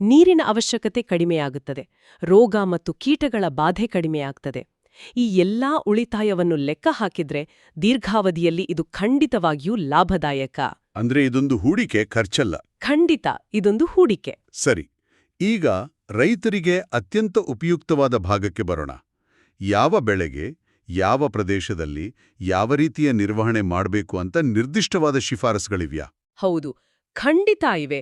ನೀರಿನ ಅವಶ್ಯಕತೆ ಕಡಿಮೆಯಾಗುತ್ತದೆ. ರೋಗ ಮತ್ತು ಕೀಟಗಳ ಬಾಧೆ ಕಡಿಮೆಯಾಗ್ತದೆ. ಈ ಎಲ್ಲಾ ಉಳಿತಾಯವನ್ನು ಲೆಕ್ಕ ಹಾಕಿದ್ರೆ ದೀರ್ಘಾವಧಿಯಲ್ಲಿ ಇದು ಖಂಡಿತವಾಗಿಯೂ ಲಾಭದಾಯಕ. ಅಂದ್ರೆ ಇದೊಂದು ಹೂಡಿಕೆ ಖರ್ಚಲ್ಲ? ಖಂಡಿತ ಇದೊಂದು ಹೂಡಿಕೆ. ಸರಿ ಈಗ ರೈತರಿಗೆ ಅತ್ಯಂತ ಉಪಯುಕ್ತವಾದ ಭಾಗಕ್ಕೆ ಬರೋಣ. ಯಾವ ಬೆಳೆಗೆ ಯಾವ ಪ್ರದೇಶದಲ್ಲಿ ಯಾವ ರೀತಿಯ ನಿರ್ವಹಣೆ ಮಾಡಬೇಕು ಅಂತ ನಿರ್ದಿಷ್ಟವಾದ ಶಿಫಾರಸುಗಳಿವ್ಯಾ? ಹೌದು ಖಂಡಿತ ಇವೆ.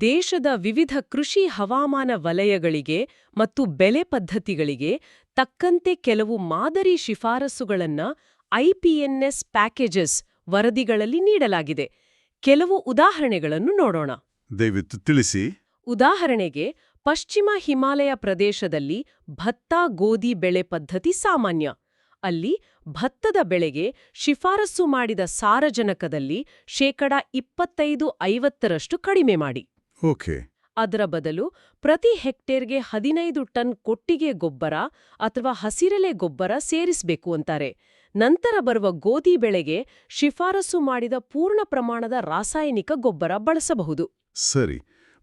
ದೇಶದ ವಿವಿಧ ಕೃಷಿ ಹವಾಮಾನ ವಲಯಗಳಿಗೆ ಮತ್ತು ಬೆಲೆ ಪದ್ಧತಿಗಳಿಗೆ ತಕ್ಕಂತೆ ಕೆಲವು ಮಾದರಿ ಶಿಫಾರಸುಗಳನ್ನು ಐಪಿಎನ್ಎಸ್ ಪ್ಯಾಕೇಜಸ್ ವರದಿಗಳಲ್ಲಿ ನೀಡಲಾಗಿದೆ. ಕೆಲವು ಉದಾಹರಣೆಗಳನ್ನು ನೋಡೋಣ. ದಯವಿಟ್ಟು ತಿಳಿಸಿ. ಉದಾಹರಣೆಗೆ ಪಶ್ಚಿಮ ಹಿಮಾಲಯ ಪ್ರದೇಶದಲ್ಲಿ ಭತ್ತ ಗೋಧಿ ಬೆಳೆ ಪದ್ಧತಿ ಸಾಮಾನ್ಯ. ಅಲ್ಲಿ ಭತ್ತದ ಬೆಳೆಗೆ ಶಿಫಾರಸು ಮಾಡಿದ ಸಾರಜನಕದಲ್ಲಿ ಶೇಕಡ ಇಪ್ಪತ್ತೈದು ಐವತ್ತರಷ್ಟು ಕಡಿಮೆ ಮಾಡಿ. ಓಕೆ. ಅದರ ಬದಲು ಪ್ರತಿ ಹೆಕ್ಟೇರ್ಗೆ ಹದಿನೈದು ಟನ್ ಕೊಟ್ಟಿಗೆ ಗೊಬ್ಬರ ಅಥವಾ ಹಸಿರೆಲೆ ಗೊಬ್ಬರ ಸೇರಿಸಬೇಕು ಅಂತಾರೆ. ನಂತರ ಬರುವ ಗೋಧಿ ಬೆಳೆಗೆ ಶಿಫಾರಸು ಮಾಡಿದ ಪೂರ್ಣ ಪ್ರಮಾಣದ ರಾಸಾಯನಿಕ ಗೊಬ್ಬರ ಬಳಸಬಹುದು. ಸರಿ.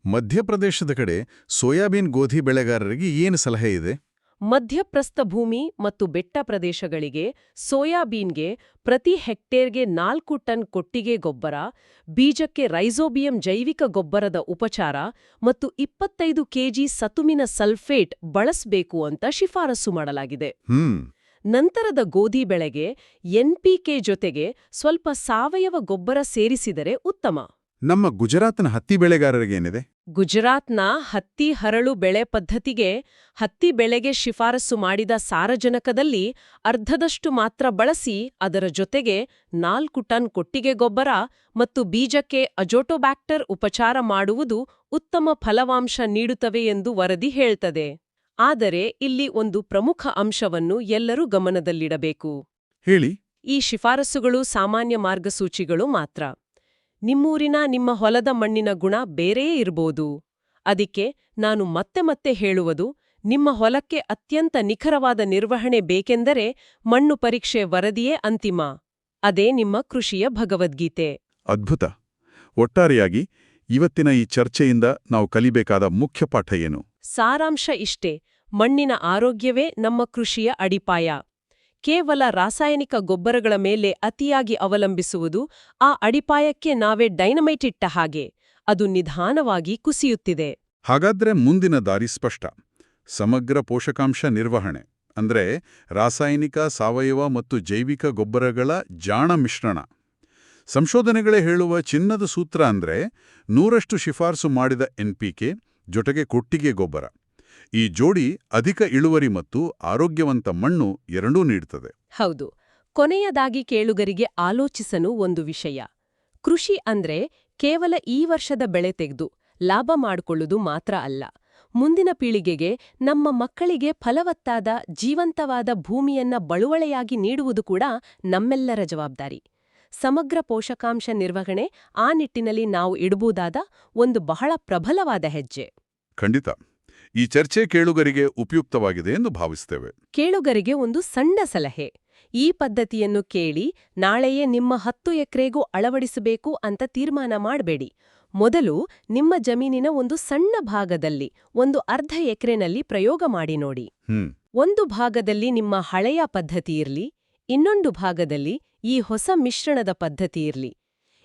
ಮಧ್ಯಪ್ರದೇಶದ ಕಡೆ ಸೋಯಾಬೀನ್ ಗೋಧಿ ಬೆಳೆಗಾರರಿಗೆ ಏನು ಸಲಹೆ ಇದೆ? ಮಧ್ಯಪ್ರಸ್ಥಭೂಮಿ ಮತ್ತು ಬೆಟ್ಟ ಪ್ರದೇಶಗಳಿಗೆ ಸೋಯಾಬೀನ್ಗೆ ಪ್ರತಿ ಹೆಕ್ಟೇರ್ಗೆ ನಾಲ್ಕು ಟನ್ ಕೊಟ್ಟಿಗೆ ಗೊಬ್ಬರ ಬೀಜಕ್ಕೆ ರೈಸೋಬಿಯಂ ಜೈವಿಕ ಗೊಬ್ಬರದ ಉಪಚಾರ ಮತ್ತು ಇಪ್ಪತ್ತೈದು ಕೆಜಿ ಸತುಮಿನ ಸಲ್ಫೇಟ್ ಬಳಸಬೇಕು ಅಂತ ಶಿಫಾರಸು ಮಾಡಲಾಗಿದೆ. ನಂತರದ ಗೋಧಿ ಬೆಳೆಗೆ ಎನ್ಪಿಕೆ ಜೊತೆಗೆ ಸ್ವಲ್ಪ ಸಾವಯವ ಗೊಬ್ಬರ ಸೇರಿಸಿದರೆ ಉತ್ತಮ. ನಮ್ಮ ಗುಜರಾತ್ನ ಹತ್ತಿ ಬೆಳೆಗಾರರಿಗೇನಿದೆ? ಗುಜರಾತ್ನ ಹತ್ತಿ ಹರಳು ಬೆಳೆ ಪದ್ಧತಿಗೆ ಹತ್ತಿ ಬೆಳೆಗೆ ಶಿಫಾರಸು ಮಾಡಿದ ಸಾರಜನಕದಲ್ಲಿ ಅರ್ಧದಷ್ಟು ಮಾತ್ರ ಬಳಸಿ ಅದರ ಜೊತೆಗೆ ನಾಲ್ಕು ಟನ್ ಕೊಟ್ಟಿಗೆ ಗೊಬ್ಬರ ಮತ್ತು ಬೀಜಕ್ಕೆ ಅಜೋಟೋಬ್ಯಾಕ್ಟರ್ ಉಪಚಾರ ಮಾಡುವುದು ಉತ್ತಮ ಫಲವಾಂಶ ನೀಡುತ್ತವೆ ಎಂದು ವರದಿ ಹೇಳ್ತದೆ. ಆದರೆ ಇಲ್ಲಿ ಒಂದು ಪ್ರಮುಖ ಅಂಶವನ್ನು ಎಲ್ಲರೂ ಗಮನದಲ್ಲಿಡಬೇಕು. ಹೇಳಿ. ಈ ಶಿಫಾರಸುಗಳು ಸಾಮಾನ್ಯ ಮಾರ್ಗಸೂಚಿಗಳು ಮಾತ್ರ. ನಿಮ್ಮೂರಿನ ನಿಮ್ಮ ಹೊಲದ ಮಣ್ಣಿನ ಗುಣ ಬೇರೆಯೇ ಇರ್ಬೋದು. ಅದಕ್ಕೆ ನಾನು ಮತ್ತೆ ಮತ್ತೆ ಹೇಳುವುದು ನಿಮ್ಮ ಹೊಲಕ್ಕೆ ಅತ್ಯಂತ ನಿಖರವಾದ ನಿರ್ವಹಣೆ ಬೇಕೆಂದರೆ ಮಣ್ಣು ಪರೀಕ್ಷೆ ವರದಿಯೇ ಅಂತಿಮ. ಅದೇ ನಿಮ್ಮ ಕೃಷಿಯ ಭಗವದ್ಗೀತೆ. ಅದ್ಭುತ. ಒಟ್ಟಾರೆಯಾಗಿ ಇವತ್ತಿನ ಈ ಚರ್ಚೆಯಿಂದ ನಾವು ಕಲಿಬೇಕಾದ ಮುಖ್ಯ ಪಾಠ ಏನು? ಸಾರಾಂಶ ಇಷ್ಟೇ. ಮಣ್ಣಿನ ಆರೋಗ್ಯವೇ ನಮ್ಮ ಕೃಷಿಯ ಅಡಿಪಾಯ. ಕೇವಲ ರಾಸಾಯನಿಕ ಗೊಬ್ಬರಗಳ ಮೇಲೆ ಅತಿಯಾಗಿ ಅವಲಂಬಿಸುವುದು ಆ ಅಡಿಪಾಯಕ್ಕೆ ನಾವೇ ಡೈನಮೈಟ್ ಇಟ್ಟ ಹಾಗೆ. ಅದು ನಿಧಾನವಾಗಿ ಕುಸಿಯುತ್ತಿದೆ. ಹಾಗಾದ್ರೆ ಮುಂದಿನ ದಾರಿ ಸ್ಪಷ್ಟ. ಸಮಗ್ರ ಪೋಷಕಾಂಶ ನಿರ್ವಹಣೆ, ಅಂದ್ರೆ ರಾಸಾಯನಿಕ, ಸಾವಯವ ಮತ್ತು ಜೈವಿಕ ಗೊಬ್ಬರಗಳ ಜಾಣ ಮಿಶ್ರಣ. ಸಂಶೋಧನೆಗಳೇ ಹೇಳುವ ಚಿನ್ನದ ಸೂತ್ರ ಅಂದ್ರೆ ನೂರಷ್ಟು ಶಿಫಾರಸು ಮಾಡಿದ ಎನ್ಪಿಕೆ ಜೊತೆಗೆ ಕೊಟ್ಟಿಗೆ ಗೊಬ್ಬರ. ಈ ಜೋಡಿ ಅಧಿಕ ಇಳುವರಿ ಮತ್ತು ಆರೋಗ್ಯವಂತ ಮಣ್ಣು ಎರಡೂ ನೀಡುತ್ತದೆ ಹೌದು. ಕೊನೆಯದಾಗಿ ಕೇಳುಗರಿಗೆ ಆಲೋಚಿಸನು ಒಂದು ವಿಷಯ. ಕೃಷಿ ಅಂದ್ರೆ ಕೇವಲ ಈ ವರ್ಷದ ಬೆಳೆ ತೆಗೆದು ಲಾಭ ಮಾಡಿಕೊಳ್ಳುವುದು ಮಾತ್ರ ಅಲ್ಲ. ಮುಂದಿನ ಪೀಳಿಗೆಗೆ ನಮ್ಮ ಮಕ್ಕಳಿಗೆ ಫಲವತ್ತಾದ ಜೀವಂತವಾದ ಭೂಮಿಯನ್ನ ಬಳುವಳೆಯಾಗಿ ನೀಡುವುದು ಕೂಡ ನಮ್ಮೆಲ್ಲರ ಜವಾಬ್ದಾರಿ. ಸಮಗ್ರ ಪೋಷಕಾಂಶ ನಿರ್ವಹಣೆ ಆ ನಿಟ್ಟಿನಲ್ಲಿ ನಾವು ಇಡಬಹುದಾದ ಒಂದು ಬಹಳ ಪ್ರಬಲವಾದ ಹೆಜ್ಜೆ. ಖಂಡಿತ. ಈ ಚರ್ಚೆ ಕೇಳುಗರಿಗೆ ಉಪಯುಕ್ತವಾಗಿದೆ ಎಂದು ಭಾವಿಸ್ತೇವೆ ಕೇಳುಗರಿಗೆ ಒಂದು ಸಣ್ಣ ಸಲಹೆ. ಈ ಪದ್ಧತಿಯನ್ನು ಕೇಳಿ ನಾಳೆಯೇ ನಿಮ್ಮ ಹತ್ತು ಎಕರೆಗೂ ಅಳವಡಿಸಬೇಕು ಅಂತ ತೀರ್ಮಾನ ಮಾಡಬೇಡಿ. ಮೊದಲು ನಿಮ್ಮ ಜಮೀನಿನ ಒಂದು ಸಣ್ಣ ಭಾಗದಲ್ಲಿ ಒಂದು ಅರ್ಧ ಎಕರೆನಲ್ಲಿ ಪ್ರಯೋಗ ಮಾಡಿ ನೋಡಿ. ಒಂದು ಭಾಗದಲ್ಲಿ ನಿಮ್ಮ ಹಳೆಯ ಪದ್ಧತಿ ಇರಲಿ ಇನ್ನೊಂದು ಭಾಗದಲ್ಲಿ ಈ ಹೊಸ ಮಿಶ್ರಣದ ಪದ್ಧತಿ ಇರಲಿ.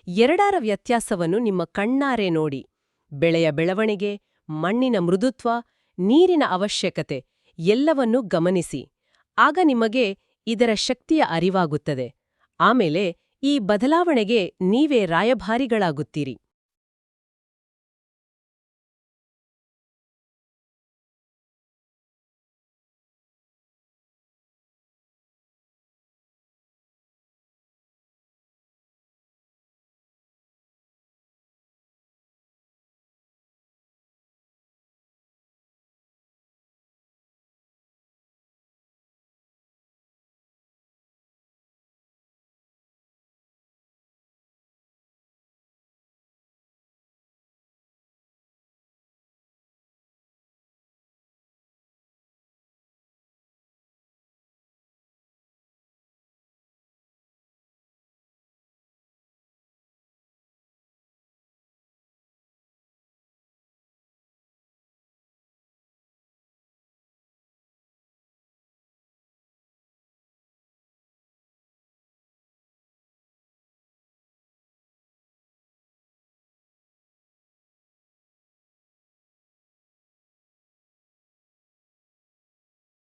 ಎರಡರ ವ್ಯತ್ಯಾಸವನ್ನು ನಿಮ್ಮ ಕಣ್ಣಾರೆ ನೋಡಿ. ಬೆಳೆಯ ಬೆಳವಣಿಗೆ ಮಣ್ಣಿನ ಮೃದುತ್ವ ನೀರಿನ ಅವಶ್ಯಕತೆ ಎಲ್ಲವನ್ನೂ ಗಮನಿಸಿ. ಆಗ ನಿಮಗೆ ಇದರ ಶಕ್ತಿಯ ಅರಿವಾಗುತ್ತದೆ. ಆಮೇಲೆ ಈ ಬದಲಾವಣೆಗೆ ನೀವೇ ರಾಯಭಾರಿಗಳಾಗುತ್ತೀರಿ.